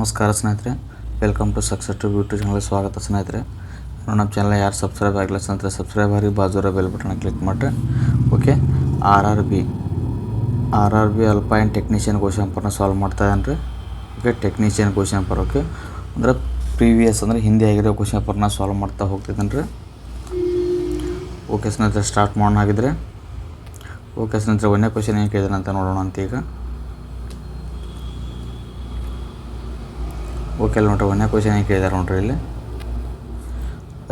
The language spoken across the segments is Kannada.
ನಮಸ್ಕಾರ ಸ್ನೇಹಿತರೆ. Welcome to success to YouTube ಚಾನಲ್ಗೆ ಸ್ವಾಗತ ಸ್ನೇಹಿತರೆ. ನಮ್ಮ ಚಾನಲ್ ಯಾರು ಸಬ್ಸ್ಕ್ರೈಬ್ ಆಗಿಲ್ಲ ಸ್ನೇಹಿತರೆ ಸಬ್ಸ್ಕ್ರೈಬ್ ಆಗಿ ಬಾಜೂರ ಬೆಲ್ ಬಟನ್ ಕ್ಲಿಕ್ ಮಾಡಿರಿ. Okay R R B R R B ALP and technician question ಪೇಪರ್ನ ಸಾಲ್ವ್ ಮಾಡ್ತಾ ರೀ. ಓಕೆ ಟೆಕ್ನಿಷಿಯನ್ ಕ್ವಶನ್ ಪರ್ ಓಕೆ ಅಂದ್ರೆ ಪ್ರೀವಿಯಸ್ ಅಂದರೆ ಹಿಂದೆ ಆಗಿರೋ ಕ್ವಶನ್ ಪರ್ನ ಸಾಲ್ವ್ ಮಾಡ್ತಾ ಹೋಗ್ತಿದ್ದಾನೆ ರೀ. ಓಕೆ ಸ್ನೇಹಿತರೆ ಸ್ಟಾರ್ಟ್ ಮಾಡೋಣ ಆಗಿದ್ರೆ ಓಕೆ ಸ್ನೇಹಿತರೆ ಒಂದನೇ ಕ್ವಶನ್ ಏನು ಕೇಳಿದಾನೆ ಅಂತ ನೋಡೋಣ ಅಂತ ಈಗ. ಓಕೆ ನೋಡ್ರಿ ಒಂದನೇ ಕ್ವಶನ್ ಕೇಳಿದಾರೆ ನೋಡ್ರಿ ಇಲ್ಲಿ.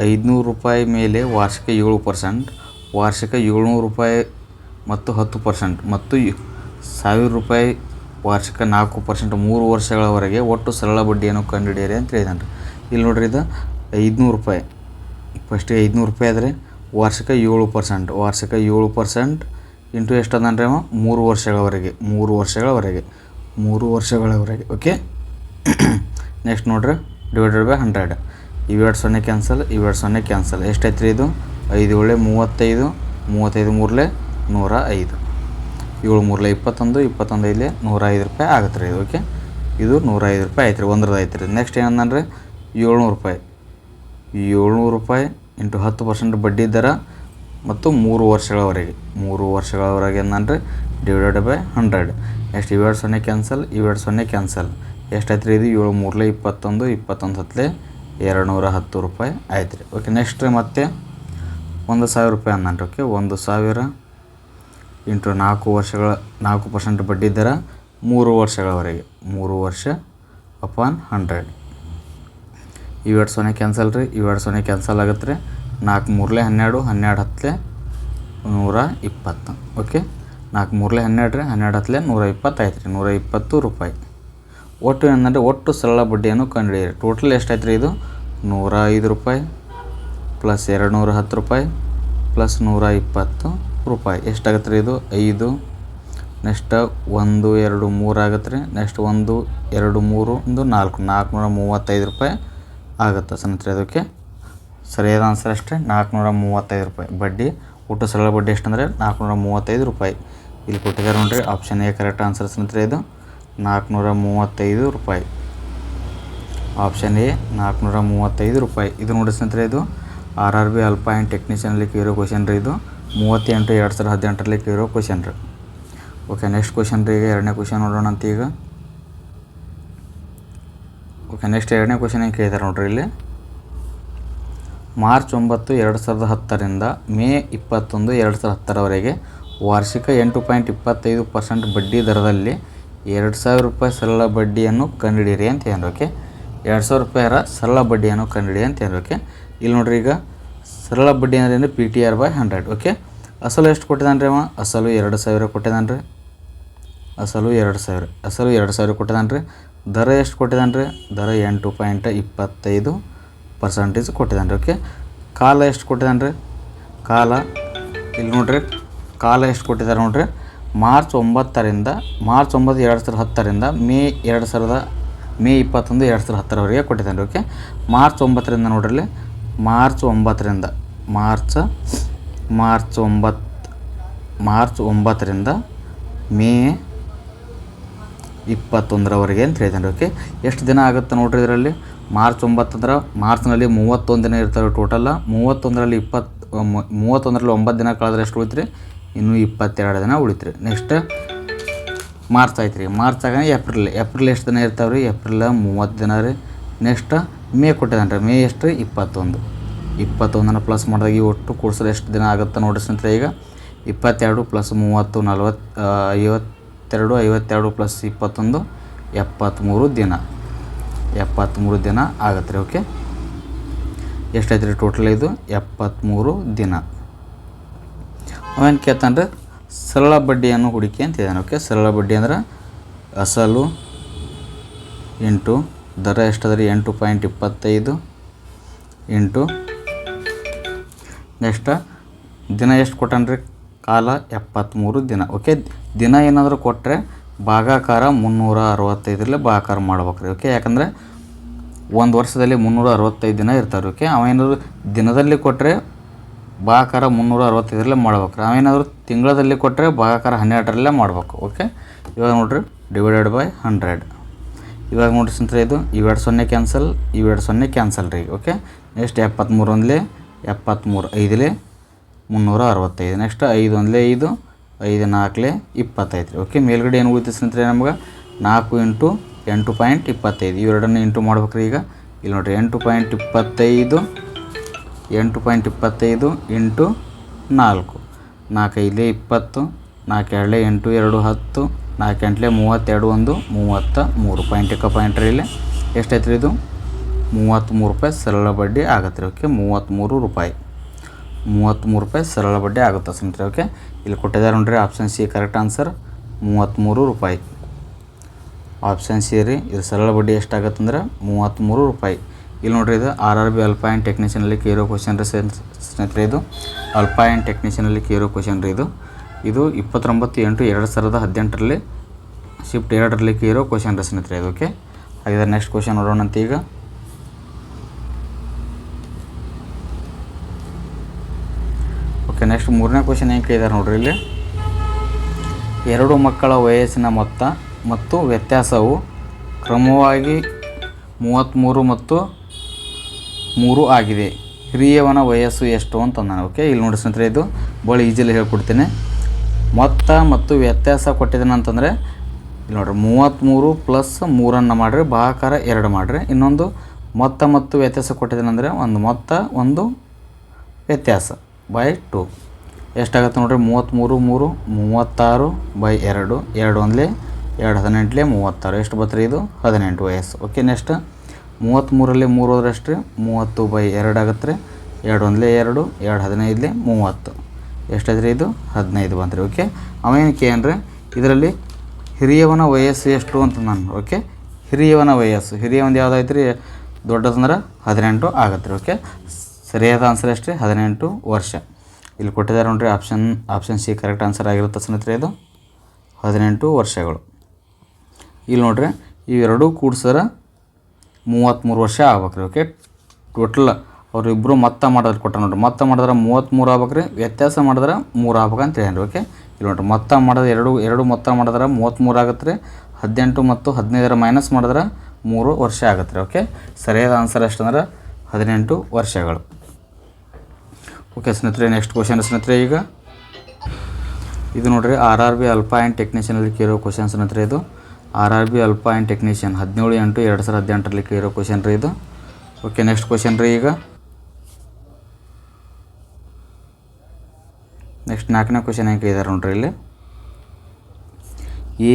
ಐದುನೂರು ರೂಪಾಯಿ ಮೇಲೆ ವಾರ್ಷಿಕ ಏಳು ಪರ್ಸೆಂಟ್ ವಾರ್ಷಿಕ ಏಳ್ನೂರು ರೂಪಾಯಿ ಮತ್ತು ಹತ್ತು ಪರ್ಸೆಂಟ್ ಮತ್ತು ಸಾವಿರ ರೂಪಾಯಿ ವಾರ್ಷಿಕ ನಾಲ್ಕು ಪರ್ಸೆಂಟ್ ಮೂರು ವರ್ಷಗಳವರೆಗೆ ಒಟ್ಟು ಸರಳ ಬಡ್ಡಿಯನ್ನು ಕಂಡುಹಿಡಿಯಿರಿ ಅಂತ ಹೇಳಿದಾನೆ ರೀ ಇಲ್ಲಿ ನೋಡ್ರಿ ಇದು ಐದುನೂರು ರೂಪಾಯಿ. ಫಸ್ಟಿಗೆ ಐದುನೂರು ರೂಪಾಯಿ ಆದರೆ ವಾರ್ಷಿಕ ಏಳು ಪರ್ಸೆಂಟ್ ವಾರ್ಷಿಕ ಏಳು ಪರ್ಸೆಂಟ್ ಇಂಟು ಎಷ್ಟು ಅದಾನ್ರಿ ಅವ? ಮೂರು ವರ್ಷಗಳವರೆಗೆ ಮೂರು ವರ್ಷಗಳವರೆಗೆ ಮೂರು ವರ್ಷಗಳವರೆಗೆ ಓಕೆ ನೆಕ್ಸ್ಟ್ ನೋಡ್ರಿ ಡಿವೈಡೆಡ್ ಬೈ ಹಂಡ್ರೆಡ್ ಇವೆರಡು ಸೊನ್ನೆ ಕ್ಯಾನ್ಸಲ್ ಇವೆರಡು ಸೊನ್ನೆ ಕ್ಯಾನ್ಸಲ್ ಎಷ್ಟೈತೆ ರೀ ಇದು? ಐದು ಏಳೆ ಮೂವತ್ತೈದು ಮೂವತ್ತೈದು ಮೂರಲೆ ನೂರ ಐದು. ಏಳು ಮೂರಲೆ ಇಪ್ಪತ್ತೊಂದು ಇಪ್ಪತ್ತೊಂದು ಐದಲೆ ನೂರ ಐದು ರೂಪಾಯಿ ಆಗುತ್ತೆ ರೀ ಇದು ಓಕೆ ಇದು ನೂರ ಐದು ರೂಪಾಯಿ ಆಯ್ತು ರೀ ಒಂದ್ರದ್ದು ಆಯ್ತು ರೀ ನೆಕ್ಸ್ಟ್ ಏನಂದ್ರೆ ಏಳ್ನೂರು ರೂಪಾಯಿ. ಏಳ್ನೂರು ರೂಪಾಯಿ ಇಂಟು ಹತ್ತು ಪರ್ಸೆಂಟ್ ಬಡ್ಡಿ ದರ ಮತ್ತು ಮೂರು ವರ್ಷಗಳವರೆಗೆ. ಮೂರು ವರ್ಷಗಳವರೆಗೆ ಏನಂದ್ರೆ? ಡಿವೈಡೆಡ್ ಬೈ ಹಂಡ್ರೆಡ್ ನೆಕ್ಸ್ಟ್ ಇವೆರಡು ಸೊನ್ನೆ ಕ್ಯಾನ್ಸಲ್ ಇವೆರಡು ಸೊನ್ನೆ ಕ್ಯಾನ್ಸಲ್ ಎಷ್ಟಾಯ್ತು ರೀ ಇದು? ಏಳು ಮೂರಲೆ ಇಪ್ಪತ್ತೊಂದು ಇಪ್ಪತ್ತೊಂದು ಹತ್ತಲೆ ಎರಡು ನೂರ ಹತ್ತು ರೂಪಾಯಿ ಆಯ್ತು ರೀ ಓಕೆ ನೆಕ್ಸ್ಟ್ ಮತ್ತೆ ಒಂದು ಸಾವಿರ ರೂಪಾಯಿ ಅಂದ್ರೆ ಓಕೆ ಒಂದು ಸಾವಿರ ಇಂಟು ನಾಲ್ಕು ವರ್ಷಗಳ, ನಾಲ್ಕು ಪರ್ಸೆಂಟ್ ಬಡ್ಡಿ ದರ ಮೂರು ವರ್ಷಗಳವರೆಗೆ. ಮೂರು ವರ್ಷ ಅಪಾನ್ ಹಂಡ್ರೆಡ್ ಇವೆರಡು ಸೊನ್ನೆ ಕ್ಯಾನ್ಸಲ್ ರೀ. ಇವೆರಡು ಸೊನ್ನೆ ಕ್ಯಾನ್ಸಲ್ ಆಗುತ್ತೆ ರೀ ನಾಲ್ಕು ಮೂರಲೆ ಹನ್ನೆರಡು ಹನ್ನೆರಡು ಹತ್ತಲೆ ನೂರ ಇಪ್ಪತ್ತು. ಓಕೆ ನಾಲ್ಕು ಮೂರಲೆ ಹನ್ನೆರಡು ರೀ, ಹನ್ನೆರಡು ಹತ್ತಲೆ ನೂರ ಇಪ್ಪತ್ತೈತೆ ರೀ ನೂರ ಇಪ್ಪತ್ತು ರೂಪಾಯಿ. ಒಟ್ಟು ಏನಂದರೆ ಒಟ್ಟು ಸರಳ ಬಡ್ಡಿಯನ್ನು ಕಂಡುಹಿಡಿಯಿರಿ. ಟೋಟಲ್ ಎಷ್ಟಾಯ್ತು ರೀ ಇದು? ನೂರ ಐದು ರೂಪಾಯಿ ಪ್ಲಸ್ ಎರಡು ನೂರ ಹತ್ತು ರೂಪಾಯಿ ಪ್ಲಸ್ ನೂರ ಇಪ್ಪತ್ತು ರೂಪಾಯಿ. ಎಷ್ಟಾಗತ್ತೆ ರೀ ಇದು? ಐದು. ನೆಕ್ಸ್ಟ್ ಒಂದು, ಎರಡು, ಮೂರು ಆಗತ್ತೆ ರೀ ನೆಕ್ಸ್ಟ್ ಒಂದು, ಎರಡು, ಮೂರು ಒಂದು ನಾಲ್ಕು. ನಾಲ್ಕುನೂರ ಮೂವತ್ತೈದು ರೂಪಾಯಿ ಆಗುತ್ತೆ ಸ್ನೇಹಿತರೆ ಅದಕ್ಕೆ. ಸರಿಯಾದ ಆನ್ಸರ್ ಅಷ್ಟೇ, ನಾಲ್ಕುನೂರ ಮೂವತ್ತೈದು ರೂಪಾಯಿ. ಬಡ್ಡಿ, ಒಟ್ಟು ಸರಳ ಬಡ್ಡಿ ಎಷ್ಟಂದರೆ ನಾಲ್ಕುನೂರ ಮೂವತ್ತೈದು ರೂಪಾಯಿ. ಇಲ್ಲಿ ಕೊಟ್ಟಿದ್ದಾರೆ ನೋಡಿರಿ ಆಪ್ಷನ್ ಎ ಕರೆಕ್ಟ್ ಆನ್ಸರ್ ಸ್ನೇಹಿತರೆ ಇದು. ನಾಲ್ಕುನೂರ ಮೂವತ್ತೈದು ರೂಪಾಯಿ. ಆಪ್ಷನ್ ಎ ನಾಲ್ಕುನೂರ ಮೂವತ್ತೈದು ರೂಪಾಯಿ. ಇದು ನೋಡಿ ಸ್ನೇಹಿತರೆ, ಇದು R R B ALP and ಟೆಕ್ನಿಷಿಯನ್ಲಿ ಕೇಳೋ ಕ್ವಶನ್ ರೀ ಇದು. ಮೂವತ್ತೆಂಟು, ಎರಡು ಸಾವಿರದ ಹದಿನೆಂಟರಲ್ಲಿ ಕೇಳೋ ಕ್ವಶನ್ ರೀ. ಓಕೆ ನೆಕ್ಸ್ಟ್ ಕ್ವಶನ್ ರೀ ಈಗ ಎರಡನೇ ಕ್ವಶನ್ ನೋಡೋಣ ಅಂತ ಈಗ. ಓಕೆ ನೆಕ್ಸ್ಟ್ ಎರಡನೇ ಕ್ವಶನ್ ಏನು ಕೇಳ್ತಾರೆ ನೋಡ್ರಿ ಇಲ್ಲಿ. ಮಾರ್ಚ್ ಒಂಬತ್ತು, ಎರಡು ಸಾವಿರದ ಹತ್ತರಿಂದ ಮೇ ಇಪ್ಪತ್ತೊಂದು, ಎರಡು ಸಾವಿರದ ಹತ್ತರವರೆಗೆ ವಾರ್ಷಿಕ ಎಂಟು ಪಾಯಿಂಟ್ ಇಪ್ಪತ್ತೈದು ಪರ್ಸೆಂಟ್ ಬಡ್ಡಿ ದರದಲ್ಲಿ ಎರಡು ಸಾವಿರ ರೂಪಾಯಿ ಸರಳ ಬಡ್ಡಿಯನ್ನು ಕಂಡುಹಿಡಿಯಿರಿ ಅಂತ ಹೇಳೋಕೆ ಎರಡು ಸಾವಿರ ರೂಪಾಯಿರ ಸರಳ ಬಡ್ಡಿಯನ್ನು ಕಂಡುಹಿಡಿ ಅಂತ ಹೇಳೋಕೆ ಇಲ್ಲಿ ನೋಡ್ರಿ ಈಗ ಸರಳ ಬಡ್ಡಿ ಅಂದ್ರೆ P T R by hundred okay ಅಸಲು ಎಷ್ಟು ಕೊಟ್ಟಿದ್ದಾನೆ ರೀ ಅವ? ಅಸಲು ಎರಡು ಸಾವಿರ ಕೊಟ್ಟಿದ್ದಾನೆ ರೀ ಅಸಲು ಎರಡು ಸಾವಿರ, ಅಸಲು ಎರಡು ಸಾವಿರ ಕೊಟ್ಟಿದ್ದಾನೆ ರೀ ದರ ಎಷ್ಟು ಕೊಟ್ಟಿದ್ದಾನೆ ರೀ ದರ ಎಂಟು ಪಾಯಿಂಟ್ ಇಪ್ಪತ್ತೈದು ಪರ್ಸೆಂಟೇಜ್ ಕೊಟ್ಟಿದ್ದಾನೆ ರೀ ಓಕೆ ಕಾಲ ಎಷ್ಟು ಕೊಟ್ಟಿದ್ದಾನೆ ರೀ ಕಾಲ, ಇಲ್ಲಿ ನೋಡ್ರಿ, ಕಾಲ ಎಷ್ಟು ಕೊಟ್ಟಿದ್ದಾರೆ ನೋಡ್ರಿ? ಮಾರ್ಚ್ ಒಂಬತ್ತರಿಂದ, ಮಾರ್ಚ್ ಒಂಬತ್ತು ಎರಡು ಸಾವಿರದ ಹತ್ತರಿಂದ, ಮೇ ಎರಡು ಸಾವಿರದ, ಮೇ ಇಪ್ಪತ್ತೊಂದು ಎರಡು ಸಾವಿರದ ಹತ್ತರವರೆಗೆ ಕೊಟ್ಟಿದ್ದಾನೆ. ಓಕೆ ಮಾರ್ಚ್ ಒಂಬತ್ತರಿಂದ ನೋಡ್ರಿ ಇಲ್ಲಿ. ಮಾರ್ಚ್ ಒಂಬತ್ತರಿಂದ, ಮಾರ್ಚ್ ಮಾರ್ಚ್ ಒಂಬತ್ತು ಮಾರ್ಚ್ ಒಂಬತ್ತರಿಂದ ಮೇ ಇಪ್ಪತ್ತೊಂದರವರೆಗೆ ಅಂತ ಹೇಳಿದ್ದಾನೆ. ಓಕೆ ಎಷ್ಟು ದಿನ ಆಗುತ್ತೆ ನೋಡ್ರಿ ಇದರಲ್ಲಿ? ಮಾರ್ಚ್ ಒಂಬತ್ತಂದ್ರೆ, ಮಾರ್ಚ್ನಲ್ಲಿ ಮೂವತ್ತೊಂದು ದಿನ ಇರ್ತಾರೆ ಟೋಟಲ್ಲ ಮೂವತ್ತೊಂದರಲ್ಲಿ ಇಪ್ಪತ್ತು ಮೂವತ್ತೊಂದರಲ್ಲಿ ಒಂಬತ್ತು ದಿನ ಕಳೆದ್ರೆ ಎಷ್ಟು ಉಳಿತ್ರಿ? ಇನ್ನೂ ಇಪ್ಪತ್ತೆರಡು ದಿನ ಉಳಿತ್ರಿ. ನೆಕ್ಸ್ಟ್ ಮಾರ್ಚ್ ಆಯ್ತು ರೀ ಮಾರ್ಚ್ ಆಗ ಏಪ್ರಿಲ್ ಏಪ್ರಿಲ್ ಎಷ್ಟು ದಿನ ಇರ್ತಾವೆ ರೀ? ಏಪ್ರಿಲ್ ಮೂವತ್ತು ದಿನ ರೀ. ನೆಕ್ಸ್ಟ್ ಮೇ ಕೊಟ್ಟಿದ್ದಾನೆ ರೀ. ಮೇ ಎಷ್ಟು ರೀ? ಇಪ್ಪತ್ತೊಂದು. ಇಪ್ಪತ್ತೊಂದನ್ನು ಪ್ಲಸ್ ಮಾಡಿದಾಗ ಈ ಒಟ್ಟು ಕೂಡಿಸಿದ್ರೆ ಎಷ್ಟು ದಿನ ಆಗುತ್ತೆ ನೋಡಿರಿ ಸ್ನೇಹಿತರೆ ಈಗ. ಇಪ್ಪತ್ತೆರಡು ಪ್ಲಸ್ ಮೂವತ್ತು, ನಲ್ವತ್ತು ಐವತ್ತೆರಡು ಐವತ್ತೆರಡು ಪ್ಲಸ್ ಇಪ್ಪತ್ತೊಂದು, ಎಪ್ಪತ್ತ್ಮೂರು ದಿನ. ಎಪ್ಪತ್ತ್ಮೂರು ದಿನ ಆಗತ್ತೆ ರೀ ಓಕೆ ಎಷ್ಟಾಯ್ತು ರೀ ಟೋಟಲ್ ಇದು? ಎಪ್ಪತ್ತ್ಮೂರು ದಿನ. ಅವೇನು ಕೇಳ್ತಾನೆ ಸರಳ ಬಡ್ಡಿಯನ್ನು ಹೂಡಿಕೆ ಅಂತ ಇದ್ದಾನೆ ಓಕೆ ಸರಳ ಬಡ್ಡಿ ಅಂದ್ರೆ ಅಸಲು ಇಂಟು ದರ ಎಷ್ಟದ್ರಿ? ರೀ ಎಂಟು ಪಾಯಿಂಟ್ ಇಪ್ಪತ್ತೈದು ಇಂಟು ನೆಕ್ಸ್ಟ್ ದಿನ ಎಷ್ಟು ಕೊಟ್ಟಾನ್ರಿ? ಕಾಲ ಎಪ್ಪತ್ತ್ಮೂರು ದಿನ. ಓಕೆ ದಿನ ಏನಾದರೂ ಕೊಟ್ಟರೆ ಭಾಗಾಕಾರ ಮುನ್ನೂರ ಅರವತ್ತೈದರಲ್ಲೇ ಭಾಗಾಕಾರ ಮಾಡ್ಬೇಕ್ರಿ. ಓಕೆ ಯಾಕಂದರೆ ಒಂದು ವರ್ಷದಲ್ಲಿ ಮುನ್ನೂರ ಅರವತ್ತೈದು ದಿನ ಇರ್ತಾರೆ ಓಕೆ ಅವೇನಾದ್ರು ದಿನದಲ್ಲಿ ಕೊಟ್ಟರೆ ಭಾಗಾಕಾರ ಮುನ್ನೂರ ಅರವತ್ತೈದರಲ್ಲೇ ಮಾಡ್ಬೇಕು. ನಾವೇನಾದರೂ ತಿಂಗಳಲ್ಲಿ ಕೊಟ್ಟರೆ ಭಾಗಾಕಾರ ಹನ್ನೆರಡರಲ್ಲೇ ಮಾಡ್ಬೇಕು ಓಕೆ ಇವಾಗ ನೋಡಿರಿ ಡಿವೈಡೆಡ್ ಬೈ ಹಂಡ್ರೆಡ್ ಇವಾಗ ನೋಡಿರಿ ಸ್ನೇಹಿತರೆ, ಇದು ಇವೆರಡು ಸೊನ್ನೆ ಕ್ಯಾನ್ಸಲ್ ಇವೆರಡು ಸೊನ್ನೆ ಕ್ಯಾನ್ಸಲ್ ರೀ ಓಕೆ ನೆಕ್ಸ್ಟ್ ಎಪ್ಪತ್ತ್ಮೂರು ಒಂದಲೇ ಎಪ್ಪತ್ತ್ಮೂರು ಐದಲೇ, ಮುನ್ನೂರ ಅರವತ್ತೈದು. ನೆಕ್ಸ್ಟ್ ಐದು ಒಂದಲೇ ಐದು ಐದು ನಾಲ್ಕಲೇ ಇಪ್ಪತ್ತೈದು ರೀ ಓಕೆ ಮೇಲ್ಗಡೆ ಏನು ಉಳಿತು ಸ್ನೇಹಿತರೆ ನಮ್ಗೆ? ನಾಲ್ಕು ಇಂಟು ಎಂಟು ಪಾಯಿಂಟ್ ಇಪ್ಪತ್ತೈದು. ಇವೆರಡನ್ನು ಇಂಟು ಮಾಡ್ಬೇಕ್ರಿ ಈಗ. ಇಲ್ಲಿ ನೋಡಿರಿ, ಎಂಟು ಪಾಯಿಂಟ್ ಇಪ್ಪತ್ತೈದು ಎಂಟು ಪಾಯಿಂಟ್ ಇಪ್ಪತ್ತೈದು ಇಂಟು ನಾಲ್ಕು. ನಾಲ್ಕೈದೇ ಇಪ್ಪತ್ತು ನಾಲ್ಕು ಎರಡಲೇ ಎಂಟು ಎರಡು ಹತ್ತು ನಾಲ್ಕು ಎಂಟಲೇ ಮೂವತ್ತೆರಡು ಒಂದು, ಮೂವತ್ತ ಮೂರು. ಪಾಯಿಂಟ್ ಇಕ್ಕ ಪಾಯಿಂಟ್ ರೀ ಇಲ್ಲಿ. ಎಷ್ಟೈತ್ರಿ ಇದು? ಮೂವತ್ತ್ಮೂರು ರೂಪಾಯಿ ಸರಳ ಬಡ್ಡಿ ಆಗತ್ತೆ ರೀ, ಓಕೆ? ಮೂವತ್ತ್ಮೂರು ರೂಪಾಯಿ. ಮೂವತ್ತ್ಮೂರು ರೂಪಾಯಿ ಸರಳ ಬಡ್ಡಿ ಆಗುತ್ತೆ ಸ್ನೇಹಿತರೆ ಓಕೆ? ಇಲ್ಲಿ ಕೊಟ್ಟಿದ್ದಾರೆ ನೋಡ್ರಿ ಆಪ್ಷನ್ ಸಿ ಕರೆಕ್ಟ್ ಆನ್ಸರ್ ಮೂವತ್ತ್ಮೂರು ರೂಪಾಯಿ. ಆಪ್ಷನ್ ಸಿ ರೀ ಇದು ಸರಳ ಬಡ್ಡಿ ಎಷ್ಟಾಗತ್ತಂದ್ರೆ, ಮೂವತ್ತ್ಮೂರು ರೂಪಾಯಿ. ಇಲ್ಲಿ ನೋಡ್ರಿ ಇದು R R B ALP and ಟೆಕ್ನಿಷಿಯನಲ್ಲಿ ಕೇರೋ ಕ್ವಶನ್ ರೀ ಸ್ನೇಹಿತ- ಸ್ನೇಹಿತರೆ ಇದು. ಅಲ್ಪಾಯನ್ ಟೆಕ್ನಿಷಿಯನಲ್ಲಿ ಕೇರೋ ಕ್ವಶನ್ ರೀ ಇದು. ಇದು ಇಪ್ಪತ್ತೊಂಬತ್ತು ಎಂಟು ಎರಡು ಸಾವಿರದ ಹದಿನೆಂಟರಲ್ಲಿ ಶಿಫ್ಟ್ ಎರಡರಲ್ಲಿ ಕೇರೋ ಕ್ವಶನ್ ರೀ ಸ್ನೇಹಿತರೆ ಇದು ಓಕೆ ಹಾಗಿದ್ರೆ ನೆಕ್ಸ್ಟ್ ಕ್ವಶನ್ ನೋಡೋಣಂತ ಈಗ. ಓಕೆ ನೆಕ್ಸ್ಟ್ ಮೂರನೇ ಕ್ವಶನ್ ಏನು ಕೇಳಿದಾರೆ ನೋಡ್ರಿ ಇಲ್ಲಿ. ಎರಡು ಮಕ್ಕಳ ವಯಸ್ಸಿನ ಮೊತ್ತ ಮತ್ತು ವ್ಯತ್ಯಾಸವು ಕ್ರಮವಾಗಿ ಮೂವತ್ತ್ಮೂರು ಮತ್ತು ಮೂರು ಆಗಿದೆ. ಹಿರಿಯವನ ವಯಸ್ಸು ಎಷ್ಟು ಅಂತ ನಾನು ಓಕೆ ಇಲ್ಲಿ ನೋಡಿ ಸ್ನೇಹಿತರೆ, ಇದು ಭಾಳ ಈಜಿಲಿ ಹೇಳ್ಕೊಡ್ತೀನಿ. ಮೊತ್ತ ಮತ್ತು ವ್ಯತ್ಯಾಸ ಕೊಟ್ಟಿದ್ದೇನೆ ಅಂತಂದರೆ, ಇಲ್ಲಿ ನೋಡ್ರಿ ಮೂವತ್ತ್ಮೂರು ಪ್ಲಸ್ ಮೂರನ್ನು ಮಾಡಿರಿ ಭಾಕಾರ ಎರಡು ಮಾಡಿರಿ. ಇನ್ನೊಂದು ಮೊತ್ತ ಮತ್ತು ವ್ಯತ್ಯಾಸ ಕೊಟ್ಟಿದ್ದೇನೆ ಅಂದರೆ, ಒಂದು ಮೊತ್ತ, ಒಂದು ವ್ಯತ್ಯಾಸ ಬೈ ಟು ಎಷ್ಟಾಗುತ್ತೆ ನೋಡ್ರಿ ಮೂವತ್ತ್ಮೂರು ಮೂರು, ಮೂವತ್ತಾರು ಬೈ ಎರಡು. ಎರಡು ಒಂದಲೇ ಎರಡು ಹದಿನೆಂಟಲೇ ಮೂವತ್ತಾರು. ಎಷ್ಟು ಬರ್ತೀರಿ ಇದು? ಹದಿನೆಂಟು ವಯಸ್ಸು. ಓಕೆ ನೆಕ್ಸ್ಟ್ ಮೂವತ್ತ್ಮೂರಲ್ಲಿ ಮೂರು ಹೋದ್ರೆ ಎಷ್ಟು ರೀ ಮೂವತ್ತು ಬೈ ಎರಡು ಆಗತ್ತೆ ರೀ. ಎರಡು ಒಂದಲೇ ಎರಡು ಎರಡು ಹದಿನೈದಲೇ ಮೂವತ್ತು. ಎಷ್ಟಾಯ್ತು ರೀ ಇದು? ಹದಿನೈದು ಬಂತ್ರಿ, ಓಕೆ? ಅವೇನಕ್ಕೆ ಏನ್ರಿ? ಇದರಲ್ಲಿ ಹಿರಿಯವನ ವಯಸ್ಸು ಎಷ್ಟು ಅಂತ ನಾನು, ಓಕೆ? ಹಿರಿಯವನ ವಯಸ್ಸು. ಹಿರಿಯವನ ಯಾವುದಾಯ್ತು ರೀ ದೊಡ್ಡದಂದ್ರೆ ಹದಿನೆಂಟು ಆಗತ್ತೆ ರೀ, ಓಕೆ? ಸರಿಯಾದ ಆನ್ಸರ್ ಎಷ್ಟು ರೀ ಹದಿನೆಂಟು ವರ್ಷ. ಇಲ್ಲಿ ಕೊಟ್ಟಿದ್ದಾರೆ ನೋಡ್ರಿ option option C correct answer ಆಗಿರುತ್ತೆ ಸ್ನೇಹಿತರೆ ಇದು. ಹದಿನೆಂಟು ವರ್ಷಗಳು. ಇಲ್ಲಿ ನೋಡ್ರಿ, ಇವೆರಡೂ ಕೂಡ್ಸರ ಮೂವತ್ತ್ಮೂರು ವರ್ಷ ಆಗ್ಬೇಕ್ರಿ ಓಕೆ ಟೋಟಲ್ ಅವರಿಬ್ಬರು ಮೊತ್ತ ಮಾಡೋದು ಕೊಟ್ಟ ನೋಡ್ರಿ. ಮೊತ್ತ ಮಾಡಿದ್ರೆ ಮೂವತ್ತ್ಮೂರು ಆಗ್ಬೇಕ್ರಿ, ವ್ಯತ್ಯಾಸ ಮಾಡಿದ್ರೆ ಮೂರು ಆಗ್ಬೇಕು ಅಂತ ಹೇಳಿ ಓಕೆ ಇಲ್ಲಿ ನೋಡ್ರಿ, ಮೊತ್ತ ಮಾಡಿದ್ರೆ ಎರಡು ಎರಡು ಮೊತ್ತ ಮಾಡಿದ್ರೆ ಮೂವತ್ತ್ಮೂರು ಆಗುತ್ತೆ ರೀ ಹದಿನೆಂಟು ಮತ್ತು ಹದಿನೈದರ ಮೈನಸ್ ಮಾಡಿದ್ರೆ ಮೂರು ವರ್ಷ ಆಗುತ್ತೆ ರೀ ಓಕೆ ಸರಿಯಾದ ಆನ್ಸರ್ ಎಷ್ಟಂದ್ರೆ ಹದಿನೆಂಟು ವರ್ಷಗಳು. ಓಕೆ ಸ್ನೇಹಿತರೆ ನೆಕ್ಸ್ಟ್ ಕ್ವಶನ್ ಸ್ನೇಹಿತರೆ, ಈಗ ಇದು ನೋಡ್ರಿ ಆರ್ ಆರ್ ಬಿ ಆ್ಯಂಡ್ ಟೆಕ್ನಿಷಿಯನಲ್ಲಿ ಕೇಳೋ ಕ್ವಶನ್ ಸ್ನೇಹಿತರೆ ಇದು. R R B ALP and technician ಹದಿನೇಳು ಎಂಟು ಎರಡು ಸಾವಿರದ ಹದಿನೆಂಟರಲ್ಲಿ ಇರೋ ಕ್ವಶನ್ ರೀ ಇದು. ಓಕೆ ನೆಕ್ಸ್ಟ್ ಕ್ವಶನ್ ರೀ ಈಗ. ನೆಕ್ಸ್ಟ್ ನಾಲ್ಕನೇ ಕ್ವಶನ್ ಏನು ಇದ್ದಾರೆ ನೋಡ್ರಿ ಇಲ್ಲಿ.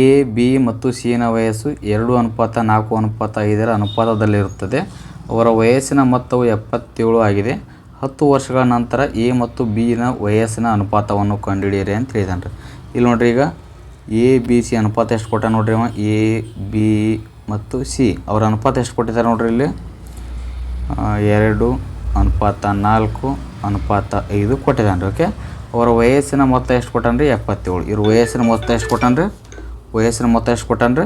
ಎ ಬಿ ಮತ್ತು ಸಿನ ವಯಸ್ಸು ಎರಡು ಅನುಪಾತ, ನಾಲ್ಕು ಅನುಪಾತ, ಐದರ ಅನುಪಾತದಲ್ಲಿರುತ್ತದೆ. ಅವರ ವಯಸ್ಸಿನ ಮೊತ್ತವು ಎಪ್ಪತ್ತೇಳು ಆಗಿದೆ. ಹತ್ತು ವರ್ಷಗಳ ನಂತರ ಎ ಮತ್ತು ಬಿನ ವಯಸ್ಸಿನ ಅನುಪಾತವನ್ನು ಕಂಡುಹಿಡಿಯಿರಿ ಅಂತ ಹೇಳಿದಾನೆ ರೀ ಇಲ್ಲಿ ನೋಡ್ರಿ ಈಗ. ಎ ಬಿ ಸಿ ಅನುಪಾತ ಎಷ್ಟು ಕೊಟ್ಟ ನೋಡ್ರಿ ಅವ? ಎ ಬಿ ಮತ್ತು ಸಿ ಅವರ ಅನುಪಾತ ಎಷ್ಟು ಕೊಟ್ಟಿದ್ದಾರೆ ನೋಡ್ರಿ ಇಲ್ಲಿ? ಎರಡು, ಅನುಪಾತ ನಾಲ್ಕು, ಅನುಪಾತ ಐದು ಕೊಟ್ಟಿದ್ದಾನೆ ಓಕೆ ಅವರ ವಯಸ್ಸಿನ ಮೊತ್ತ ಎಷ್ಟು ಕೊಟ್ಟನ್ರಿ? ಎಪ್ಪತ್ತೇಳು. ಇವ್ರ ವಯಸ್ಸಿನ ಮೊತ್ತ ಎಷ್ಟು ಕೊಟ್ಟಾನ ರೀ ವಯಸ್ಸಿನ ಮೊತ್ತ ಎಷ್ಟು ಕೊಟ್ಟಾನ ರೀ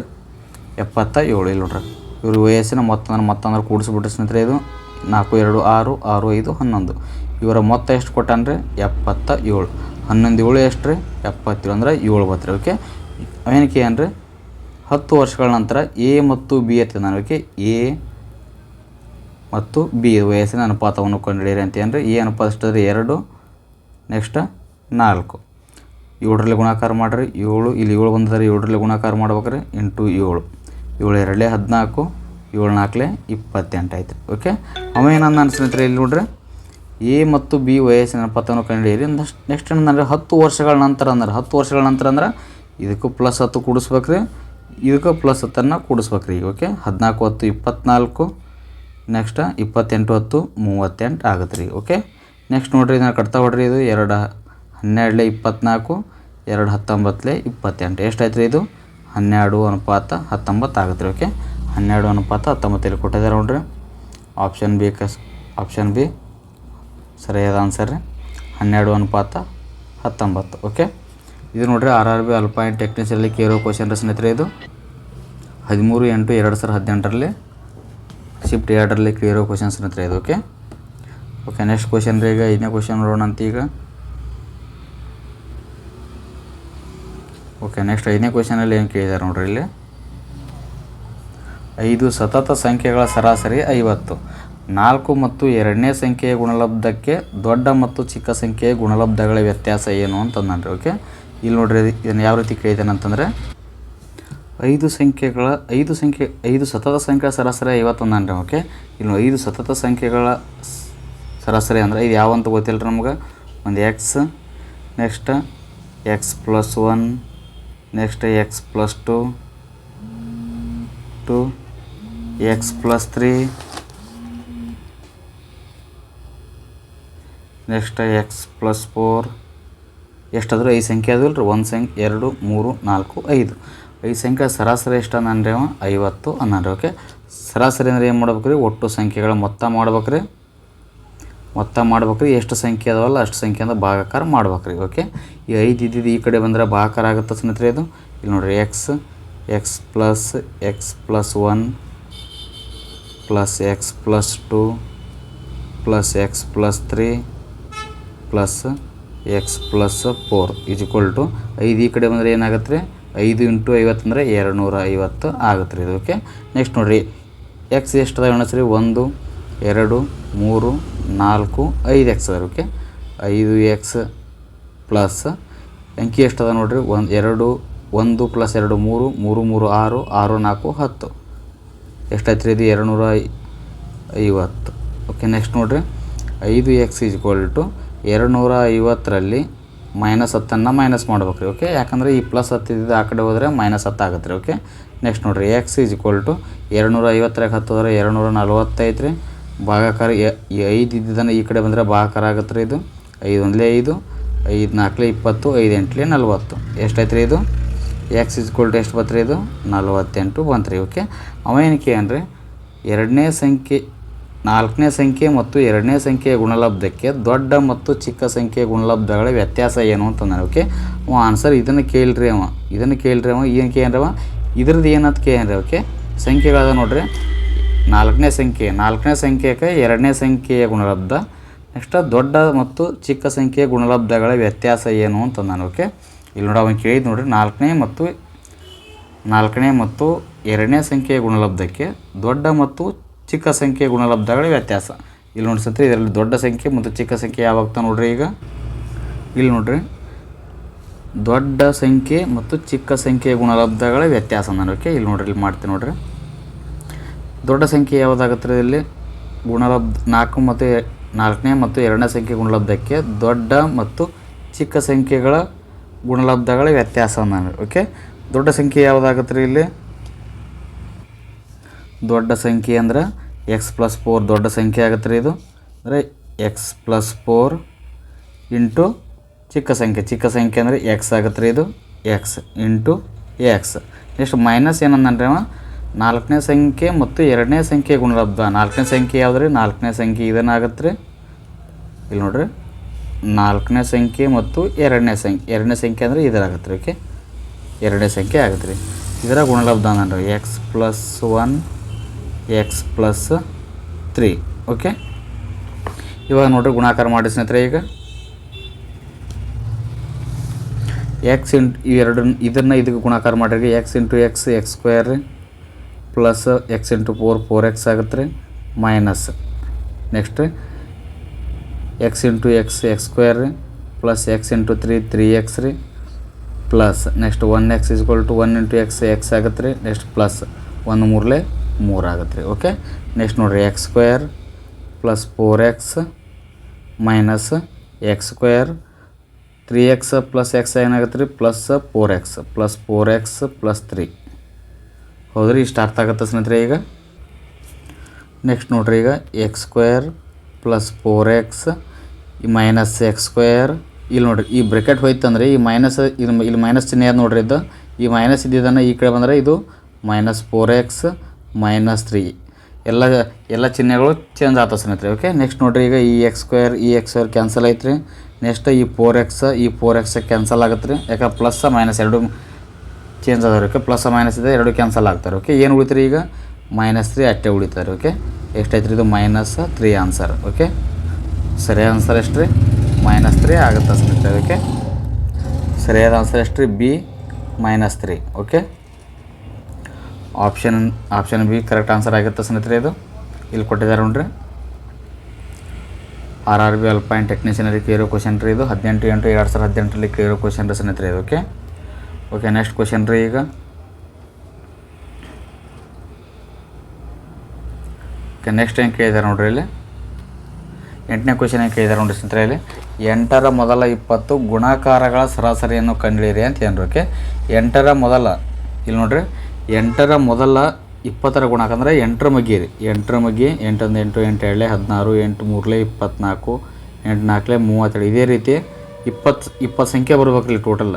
ಎಪ್ಪತ್ತ ಏಳು ಇಲ್ಲಿ ನೋಡ್ರಿ. ಇವ್ರ ವಯಸ್ಸಿನ ಮೊತ್ತ ಅಂದ್ರೆ ಮೊತ್ತ ಅಂದ್ರೆ ಕೂಡಿಸ್ಬಿಟ್ಟು ಸ್ನೇಹಿತರೆ ಇದು. ನಾಲ್ಕು, ಎರಡು, ಆರು ಆರು, ಐದು, ಹನ್ನೊಂದು. ಇವರ ಮೊತ್ತ ಎಷ್ಟು ಕೊಟ್ಟಾನ ರೀ ಎಪ್ಪತ್ತ ಏಳು ಹನ್ನೊಂದು ಏಳು ಎಷ್ಟು ರೀ ಎಪ್ಪತ್ತೇಳು ಅಂದ್ರೆ ಏಳು ಬತ್ತು ರೀ ಓಕೆ? ಏನಕ್ಕೆ ಏನು ರೀ ಹತ್ತು ವರ್ಷಗಳ ನಂತರ ಎ ಮತ್ತು ಬಿ ಎತ್ತಿದ ನಾನು ಓಕೆ? ಎ ಮತ್ತು ಬಿ. ವಯಸ್ಸಿನ ಅನುಪಾತವನ್ನು ಕಂಡುಹಿಡಿಯಿರಿ ಅಂತ ಏನ್ರಿ? ಎ ಅನುಪಾತ ಎಷ್ಟಾದ್ರೆ ಎರಡು, ನೆಕ್ಸ್ಟ್ ನಾಲ್ಕು. ಏಳರಲ್ಲಿ ಗುಣಾಕಾರ ಮಾಡಿರಿ. ಏಳು, ಇಲ್ಲಿ ಏಳು ಬಂದರೆ ಏಳರಲ್ಲಿ ಗುಣಾಕಾರ ಮಾಡ್ಬೇಕ್ರಿ. ಎಂಟು, ಏಳು. ಏಳು ಎರಡಲೇ ಹದಿನಾಲ್ಕು, ಏಳು ನಾಲ್ಕಲೇ ಇಪ್ಪತ್ತೆಂಟು ಆಯ್ತು ಓಕೆ? ಅವ ಏನಂದ ಅನ್ಸ್ತಾರೆ ಇಲ್ಲಿ ನೋಡ್ರಿ. ಎ ಮತ್ತು ಬಿ ವಯಸ್ಸಿನ ಅನುಪಾತವನ್ನು ಕಂಡುಹಿಡಿಯಿರಿ ನೆಕ್ಸ್ಟ್ ನೆಕ್ಸ್ಟ್ ಏನಂದ್ರೆ ಹತ್ತು ವರ್ಷಗಳ ನಂತರ ಅಂದ್ರೆ, ಹತ್ತು ವರ್ಷಗಳ ನಂತರ ಅಂದ್ರೆ ಇದಕ್ಕೂ ಪ್ಲಸ್ ಹತ್ತು ಕೂಡಿಸ್ಬೇಕ್ರಿ. ಇದಕ್ಕೂ ಪ್ಲಸ್ ಹತ್ತನ್ನು ಕೂಡಿಸ್ಬೇಕ್ರಿ. ರೀ ಓಕೆ? ಹದಿನಾಲ್ಕು ಹತ್ತು, ಇಪ್ಪತ್ನಾಲ್ಕು. ನೆಕ್ಸ್ಟ್ ಇಪ್ಪತ್ತೆಂಟು ಹತ್ತು, ಮೂವತ್ತೆಂಟು ಆಗುತ್ತೆ ರೀ. ಓಕೆ? ನೆಕ್ಸ್ಟ್ ನೋಡ್ರಿ, ಇದನ್ನು ಕಟ್ತಾ ಹೊಡ್ರಿ ಇದು. ಎರಡು ಹನ್ನೆರಡು ಇಪ್ಪತ್ನಾಲ್ಕು, ಎರಡು ಹತ್ತೊಂಬತ್ತಲೆ ಇಪ್ಪತ್ತೆಂಟು. ಎಷ್ಟಾಯ್ತು ರೀ ಇದು? ಹನ್ನೆರಡು ಅನುಪಾತ ಹತ್ತೊಂಬತ್ತು ಆಗುತ್ತೆ ರೀ. ಓಕೆ? ಹನ್ನೆರಡು ಅನುಪಾತ ಹತ್ತೊಂಬತ್ತಲ್ಲಿ ಕೊಟ್ಟಿದ್ದಾರೆ ನೋಡ್ರಿ. ಆಪ್ಷನ್ ಬಿ ಕಸ್, ಆಪ್ಷನ್ ಬಿ. ಸರಿಯಾದ ಆನ್ಸರ್ ರೀ. ಹನ್ನೆರಡು ಅನುಪಾತ ಹತ್ತೊಂಬತ್ತು ಓಕೆ ಇದು ನೋಡ್ರಿ R R B ALP and ಟೆಕ್ನಿಷಿಯಲ್ಲಿ ಕೇರೋ ಕ್ವಶನ್ ರೀ ಸ್ನೇಹಿತರೆ ಇದು. ಹದಿಮೂರು ಎಂಟು ಎರಡು ಸಾವಿರದ ಹದಿನೆಂಟರಲ್ಲಿ ಶಿಫ್ಟ್ ಎರಡರಲ್ಲಿ ಕ್ಲಿಯರ್ ಕ್ವಶನ್ ಸ್ನೇಹಿತರೆ ಇದು ಓಕೆ ಓಕೆ ನೆಕ್ಸ್ಟ್ ಕ್ವಶನ್ ರೀ ಈಗ, ಐದನೇ ಕ್ವಶನ್ ನೋಡೋಣ ಅಂತ ಈಗ. ಓಕೆ ನೆಕ್ಸ್ಟ್ ಐದನೇ ಕ್ವಶನಲ್ಲಿ ಏನು ಕೇಳಿದ್ದಾರೆ ನೋಡ್ರಿ ಇಲ್ಲಿ. ಐದು ಸತತ ಸಂಖ್ಯೆಗಳ ಸರಾಸರಿ ಐವತ್ತು. ನಾಲ್ಕು ಮತ್ತು ಎರಡನೇ ಸಂಖ್ಯೆಯ ಗುಣಲಬ್ಧಕ್ಕೆ ದೊಡ್ಡ ಮತ್ತು ಚಿಕ್ಕ ಸಂಖ್ಯೆಯ ಗುಣಲಬ್ಧಗಳ ವ್ಯತ್ಯಾಸ ಏನು ಅಂತಂದ್ರಿ ಓಕೆ ಇಲ್ಲಿ ನೋಡ್ರಿ, ಇದನ್ನು ಯಾವ ರೀತಿ ಕೇಳಿದ್ದೇನೆ ಅಂತಂದರೆ, ಐದು ಸಂಖ್ಯೆಗಳ, ಐದು ಸಂಖ್ಯೆ, ಐದು ಸತತ ಸಂಖ್ಯೆಗಳ ಸರಾಸರಿ ಐವತ್ತು ಅಂದ್ರಿ ಓಕೆ ಇಲ್ಲಿ ಐದು ಸತತ ಸಂಖ್ಯೆಗಳ ಸರಾಸರಿ ಅಂದರೆ ಇದು ಯಾವ ಅಂತ ಗೊತ್ತಿಲ್ಲ ರೀ ನಮ್ಗೆ. ಒಂದು x next x plus one next x plus two two x plus three next x plus four ಎಷ್ಟಾದರೂ ಐದು ಸಂಖ್ಯೆ ಅದಲ್ಲ ರೀ ಒಂದು ಸಂಖ್ಯೆ, ಎರಡು, ಮೂರು, ನಾಲ್ಕು, ಐದು. ಐದು ಸಂಖ್ಯೆ ಸರಾಸರಿ ಎಷ್ಟು ಅನ್ನನ್ರಿ ಅವ? ಐವತ್ತು ಅನ್ನನ್ರಿ ಓಕೆ ಸರಾಸರಿ ಅಂದರೆ ಏನು ಮಾಡ್ಬೇಕು ರೀ ಒಟ್ಟು ಸಂಖ್ಯೆಗಳ ಮೊತ್ತ ಮಾಡ್ಬೇಕು ರೀ ಮೊತ್ತ ಮಾಡ್ಬೇಕು ರೀ ಎಷ್ಟು ಸಂಖ್ಯೆ ಅದಾವಲ್ಲ, ಅಷ್ಟು ಸಂಖ್ಯೆಯಿಂದ ಭಾಗಾಕಾರ ಮಾಡ್ಬೇಕು ರೀ ಓಕೆ ಈ ಐದು ಇದ್ದಿದ್ದು ಈ ಕಡೆ ಬಂದರೆ ಭಾಗಾಕಾರ ಆಗುತ್ತೆ ಸ್ನೇಹಿತರೆ ಇದು? ಇಲ್ಲಿ ನೋಡಿರಿ x x plus x plus one plus x plus two plus x plus three plus x plus four is equal to ಐದು ಈ ಕಡೆ ಬಂದರೆ ಏನಾಗುತ್ತೆ? ರೀ ಐದು ಇಂಟು ಐವತ್ತು ಅಂದರೆ ಎರಡು ನೂರ ಐವತ್ತು ಆಗುತ್ತೆ ರೀ ಇದು ಓಕೆ ನೆಕ್ಸ್ಟ್ ನೋಡಿರಿ ಎಕ್ಸ್ ಎಷ್ಟು ಅದಾವೆ ಸರಿ? ಒಂದು, ಎರಡು, ಮೂರು, ನಾಲ್ಕು, ಐದು ಎಕ್ಸ್ ಅದಾರೆ ಓಕೆ ಐದು ಎಕ್ಸ್ ಪ್ಲಸ್ ಅಂಕಿ ಎಷ್ಟು ಅದ ನೋಡಿರಿ? ಒಂದು, ಎರಡು, ಒಂದು ಪ್ಲಸ್ ಎರಡು, ಮೂರು ಮೂರು ಮೂರು, ಆರು ಆರು, ನಾಲ್ಕು, ಹತ್ತು. ಎಷ್ಟಾಯ್ತು ರೀ ಇದು? ಎರಡು ನೂರ ಐವತ್ತು. ಓಕೆ ನೆಕ್ಸ್ಟ್ ನೋಡಿರಿ, ಐದು ಎಕ್ಸ್ ಈಸ್ ಈಕ್ವಲ್ ಟು ಎರಡು ನೂರ ಐವತ್ತರಲ್ಲಿ ಮೈನಸ್ ಹತ್ತನ್ನು ಮೈನಸ್ ಮಾಡ್ಬೇಕು ರೀ ಓಕೆ ಯಾಕಂದರೆ ಈ ಪ್ಲಸ್ ಹತ್ತಿದ್ದು ಆ ಕಡೆ ಹೋದರೆ ಮೈನಸ್ ಹತ್ತು ಆಗುತ್ತೆ ರೀ ಓಕೆ ನೆಕ್ಸ್ಟ್ ನೋಡಿರಿ ಎಕ್ಸ್ ಈಸ್ ಈಕ್ವಲ್ ಟು ಎರಡುನೂರ ಐವತ್ತರಾಗ ಹತ್ತು ಹೋದರೆ ಎರಡು ನೂರ ನಲ್ವತ್ತೈದು ರೀ ಭಾಗಾಕಾರ ಐದು ಇದ್ದಿದ್ದನ್ನು ಈ ಕಡೆ ಬಂದರೆ ಭಾಗಾಕಾರ ಆಗುತ್ತೆ ರೀ ಇದು. ಐದು ಒಂದಲೇ ಐದು ಐದು ನಾಲ್ಕಲೇ ಇಪ್ಪತ್ತು, ಐದು ಎಂಟ್ಲೇ ನಲವತ್ತು. ಎಷ್ಟೈತೆ ರೀ ಇದು? ಎಕ್ಸ್ ಇಸ್ಕೊಲ್ ಟು ಎಷ್ಟು ಬಂತು ರೀ ಇದು? ನಲ್ವತ್ತೆಂಟು ಬಂತು ರೀ ಓಕೆ ಅವ ಏನಕ್ಕೆ ರೀ ಎರಡನೇ ಸಂಖ್ಯೆ ನಾಲ್ಕನೇ ಸಂಖ್ಯೆ ಮತ್ತು ಎರಡನೇ ಸಂಖ್ಯೆಯ ಗುಣಲಬ್ಧಕ್ಕೆ ದೊಡ್ಡ ಮತ್ತು ಚಿಕ್ಕ ಸಂಖ್ಯೆಯ ಗುಣಲಬ್ಧಗಳ ವ್ಯತ್ಯಾಸ ಏನು ಅಂತಂದ್ರೆ ಓಕೆ ಅವ ಆನ್ಸರ್ ಇದನ್ನು ಕೇಳ್ರಿ ಅವ. ಇದನ್ನು ಕೇಳ್ರಿ ಅವ. ಏನು ಕೇಳ್ರವ ಇದ್ರದ್ದು ಏನಂತ ಕೇಳ್ರಿ ಓಕೆ ಸಂಖ್ಯೆಗಳದ ನೋಡ್ರಿ. ನಾಲ್ಕನೇ ಸಂಖ್ಯೆ. ನಾಲ್ಕನೇ ಸಂಖ್ಯೆಗೆ ಎರಡನೇ ಸಂಖ್ಯೆಯ ಗುಣಲಬ್ಧ. ನೆಕ್ಸ್ಟ್ ದೊಡ್ಡ ಮತ್ತು ಚಿಕ್ಕ ಸಂಖ್ಯೆಯ ಗುಣಲಬ್ಧಗಳ ವ್ಯತ್ಯಾಸ ಏನು ಅಂತ ನಾನು ಓಕೆ ಇಲ್ಲಿ ನೋಡಿ ಅವನು ಕೇಳಿದ್ ನೋಡ್ರಿ. ನಾಲ್ಕನೇ ಮತ್ತು ನಾಲ್ಕನೇ ಮತ್ತು ಎರಡನೇ ಸಂಖ್ಯೆಯ ಗುಣಲಬ್ಧಕ್ಕೆ ದೊಡ್ಡ ಮತ್ತು ಚಿಕ್ಕ ಸಂಖ್ಯೆ ಗುಣಲಬ್ಧಗಳ ವ್ಯತ್ಯಾಸ. ಇಲ್ಲಿ ನೋಡಿ ಸಂತ್ರಿ, ಇದರಲ್ಲಿ ದೊಡ್ಡ ಸಂಖ್ಯೆ ಮತ್ತು ಚಿಕ್ಕ ಸಂಖ್ಯೆ ಯಾವಾಗ್ತಾ ನೋಡ್ರಿ ಈಗ? ಇಲ್ಲಿ ನೋಡ್ರಿ. ದೊಡ್ಡ ಸಂಖ್ಯೆ ಮತ್ತು ಚಿಕ್ಕ ಸಂಖ್ಯೆ ಗುಣಲಬ್ಧಗಳ ವ್ಯತ್ಯಾಸ ನಾನು ಓಕೆ? ಇಲ್ಲಿ ನೋಡ್ರಿ, ಇಲ್ಲಿ ಮಾಡ್ತೀನಿ ನೋಡ್ರಿ. ದೊಡ್ಡ ಸಂಖ್ಯೆ ಯಾವುದಾಗುತ್ತೆ ಇಲ್ಲಿ? ಗುಣಲಬ್ಧ, ನಾಲ್ಕು ಮತ್ತು ನಾಲ್ಕನೇ ಮತ್ತು ಎರಡನೇ ಸಂಖ್ಯೆ ಗುಣಲಬ್ಧಕ್ಕೆ ದೊಡ್ಡ ಮತ್ತು ಚಿಕ್ಕ ಸಂಖ್ಯೆಗಳ ಗುಣಲಬ್ಧಗಳ ವ್ಯತ್ಯಾಸ ನಾನು ಓಕೆ? ದೊಡ್ಡ ಸಂಖ್ಯೆ ಯಾವುದಾಗುತ್ತೆ ಇಲ್ಲಿ? ದೊಡ್ಡ ಸಂಖ್ಯೆ ಅಂದ್ರೆ ಎಕ್ಸ್ ಪ್ಲಸ್ ಫೋರ್ ದೊಡ್ಡ ಸಂಖ್ಯೆ ಆಗುತ್ತೆ ರೀ ಇದು. ಅಂದರೆ ಎಕ್ಸ್ ಪ್ಲಸ್ ಫೋರ್ ಇಂಟು ಚಿಕ್ಕ ಸಂಖ್ಯೆ. ಚಿಕ್ಕ ಸಂಖ್ಯೆ ಅಂದರೆ ಎಕ್ಸ್ ಆಗುತ್ತೆ ರೀ ಇದು x into x next minus ಏನಂದ್ರೆ ನಾಲ್ಕನೇ ಸಂಖ್ಯೆ ಮತ್ತು ಎರಡನೇ ಸಂಖ್ಯೆ ಗುಣಲಬ್ಧ. ನಾಲ್ಕನೇ ಸಂಖ್ಯೆ ಯಾವ್ದು ರೀ ನಾಲ್ಕನೇ ಸಂಖ್ಯೆ ಇದನ್ನಾಗತ್ತೆ ರೀ ಇಲ್ಲಿ ನೋಡ್ರಿ. ನಾಲ್ಕನೇ ಸಂಖ್ಯೆ ಮತ್ತು ಎರಡನೇ ಸಂಖ್ಯೆ. ಎರಡನೇ ಸಂಖ್ಯೆ ಅಂದರೆ ಇದರಾಗತ್ತೆ ರೀ ಓಕೆ? ಎರಡನೇ ಸಂಖ್ಯೆ ಆಗುತ್ತೆ ರೀ ಇದರ ಗುಣಲಬ್ಧ ಅಂದ್ರೆ x plus one x plus three okay ಇವಾಗ ನೋಡ್ರಿ ಗುಣಾಕಾರ ಮಾಡಿ ಸ್ನೇಹಿತರೆ ಈಗ. ಎಕ್ಸ್ ಇಂಟು ಇವೆರಡು ಇದನ್ನು ಇದಕ್ಕೆ ಗುಣಾಕಾರ ಮಾಡಿರಿ. X into x x square ರೀ plus x into four four x ಆಗುತ್ತೆ ರೀ minus next x into x x square ರೀ plus x into three three x ರೀ plus next one x is equal to one into x x ಆಗುತ್ತೆ ರೀ ನೆಕ್ಸ್ಟ್ ಪ್ಲಸ್ ಒಂದು ಮೂರಲೆ ಮೂರು ಆಗುತ್ತೆ ರೀ ಓಕೆ ನೆಕ್ಸ್ಟ್ ನೋಡಿರಿ x square plus four x minus x square three x plus x ಏನಾಗುತ್ತೆ ರೀ plus four x plus four x plus three ಹೌದ್ರಿ, ಇಷ್ಟು ಅರ್ಥ ಆಗತ್ತೆ ಸ್ನೇಹಿತರೆ ಈಗ. ನೆಕ್ಸ್ಟ್ ನೋಡ್ರಿ ಈಗ x square plus four x ಈ ಮೈನಸ್ ಎಕ್ಸ್ ಸ್ಕ್ವೇರ್ ಇಲ್ಲಿ ನೋಡಿರಿ, ಈ ಬ್ರೆಕೆಟ್ ಹೋಯ್ತಂದ್ರೆ ಈ ಮೈನಸ್ ಇಲ್ಲಿ ಇಲ್ಲಿ ಮೈನಸ್ ಚಿಹ್ನೆ ಅದು ನೋಡ್ರಿ ಇದು. ಈ ಮೈನಸ್ ಇದ್ದಿದ್ದನ್ನು ಈ ಕಡೆ ಬಂದರೆ ಇದು minus four x minus three ಎಲ್ಲ ಎಲ್ಲ ಚಿಹ್ನೆಗಳು ಚೇಂಜ್ ಆತ ಸ್ನೇಹಿತರೆ ಓಕೆ ನೆಕ್ಸ್ಟ್ ನೋಡ್ರಿ ಈಗ ಈ ಎಕ್ಸ್ ಸ್ಕ್ವೇರ್ ಈ ಎಕ್ಸ್ ಸ್ಕ್ವೇರ್ ಕ್ಯಾನ್ಸಲ್ ಐತ್ರಿ. ನೆಕ್ಸ್ಟ್ ಈ ಫೋರ್ ಎಕ್ಸ್ ಈ ಫೋರ್ ಎಕ್ಸ್ ಕ್ಯಾನ್ಸಲ್ ಆಗುತ್ತೆ ರೀ ಯಾಕೆ ಪ್ಲಸ್ ಮೈನಸ್ ಎರಡು ಚೇಂಜ್ ಅದಾವೆ ಓಕೆ ಪ್ಲಸ್ ಮೈನಸ್ ಇದೆ, ಎರಡು ಕ್ಯಾನ್ಸಲ್ ಆಗ್ತಾರೆ ಓಕೆ ಏನು ಉಳಿತಾರೆ ಈಗ? ಮೈನಸ್ ತ್ರೀ ಅಟ್ಟೆ ಉಳಿತಾರೆ ಓಕೆ ಎಷ್ಟೈತ್ರಿ ಇದು ಮೈನಸ್ ತ್ರೀ ಆನ್ಸರ್ ಓಕೆ ಸರಿ ಆನ್ಸರ್ ಎಷ್ಟು ರೀ ಮೈನಸ್ ತ್ರೀ ಆಗುತ್ತೆ ಸ್ನೇಹಿತರೆ ಓಕೆ ಸರಿಯಾದ ಆನ್ಸರ್ ಎಷ್ಟು ರೀ B minus three okay option option B correct answer ಆಗುತ್ತೆ ಸ್ನೇಹಿತರೆ ಇದು. ಇಲ್ಲಿ ಕೊಟ್ಟಿದ್ದಾರೆ ನೋಡ್ರಿ. R R B ALP and ಟೆಕ್ನಿಷಿಯನಲ್ಲಿ ಕೇರೋ ಕ್ವಶನ್ ರೀ ಇದು. ಹದಿನೆಂಟು ಎಂಟು, ಎರಡು ಸಾವಿರದ ಹದಿನೆಂಟರಲ್ಲಿ ಕೇರೋ ಕ್ವಶನ್ ರೀ ಸ್ನೇಹಿತರೆ ಇದು ಓಕೆ ಓಕೆ ನೆಕ್ಸ್ಟ್ ಕ್ವಶನ್ ರೀ ಈಗ. ಓಕೆ ನೆಕ್ಸ್ಟ್ ಏನು ಕೇಳಿದ್ದಾರೆ ನೋಡ್ರಿ ಇಲ್ಲಿ? ಎಂಟನೇ ಕ್ವಶನ್ ಏನು ಕೇಳಿದ್ದಾರೆ ನೋಡ್ರಿ ಸ್ನೇಹಿತರೆ ಇಲ್ಲಿ? ಎಂಟರ ಮೊದಲ ಇಪ್ಪತ್ತು ಗುಣಾಕಾರಗಳ ಸರಾಸರಿಯನ್ನು ಕಂಡುಹಿಡಿಯಿರಿ ಅಂತ ಏನ್ರಿ ಓಕೆ ಎಂಟರ ಮೊದಲ, ಇಲ್ಲಿ ನೋಡ್ರಿ. ಎಂಟರ ಮೊದಲ ಇಪ್ಪತ್ತರ ಗುಣಾಕ ಅಂದರೆ ಎಂಟರ ಮಗ್ಗಿ ರೀ. ಎಂಟರ ಮಗ್ಗಿ ಎಂಟೊಂದು ಎಂಟು ಎಂಟು ಎರಡಲೆ ಹದಿನಾರು, ಎಂಟು ಮೂರಲೆ ಇಪ್ಪತ್ನಾಲ್ಕು, ಎಂಟು ನಾಲ್ಕಲೆ ಮೂವತ್ತೆರಡು. ಇದೇ ರೀತಿ ಇಪ್ಪತ್ತು ಇಪ್ಪತ್ತು ಸಂಖ್ಯೆ ಬರ್ಬೇಕು ರೀ ಟೋಟಲ್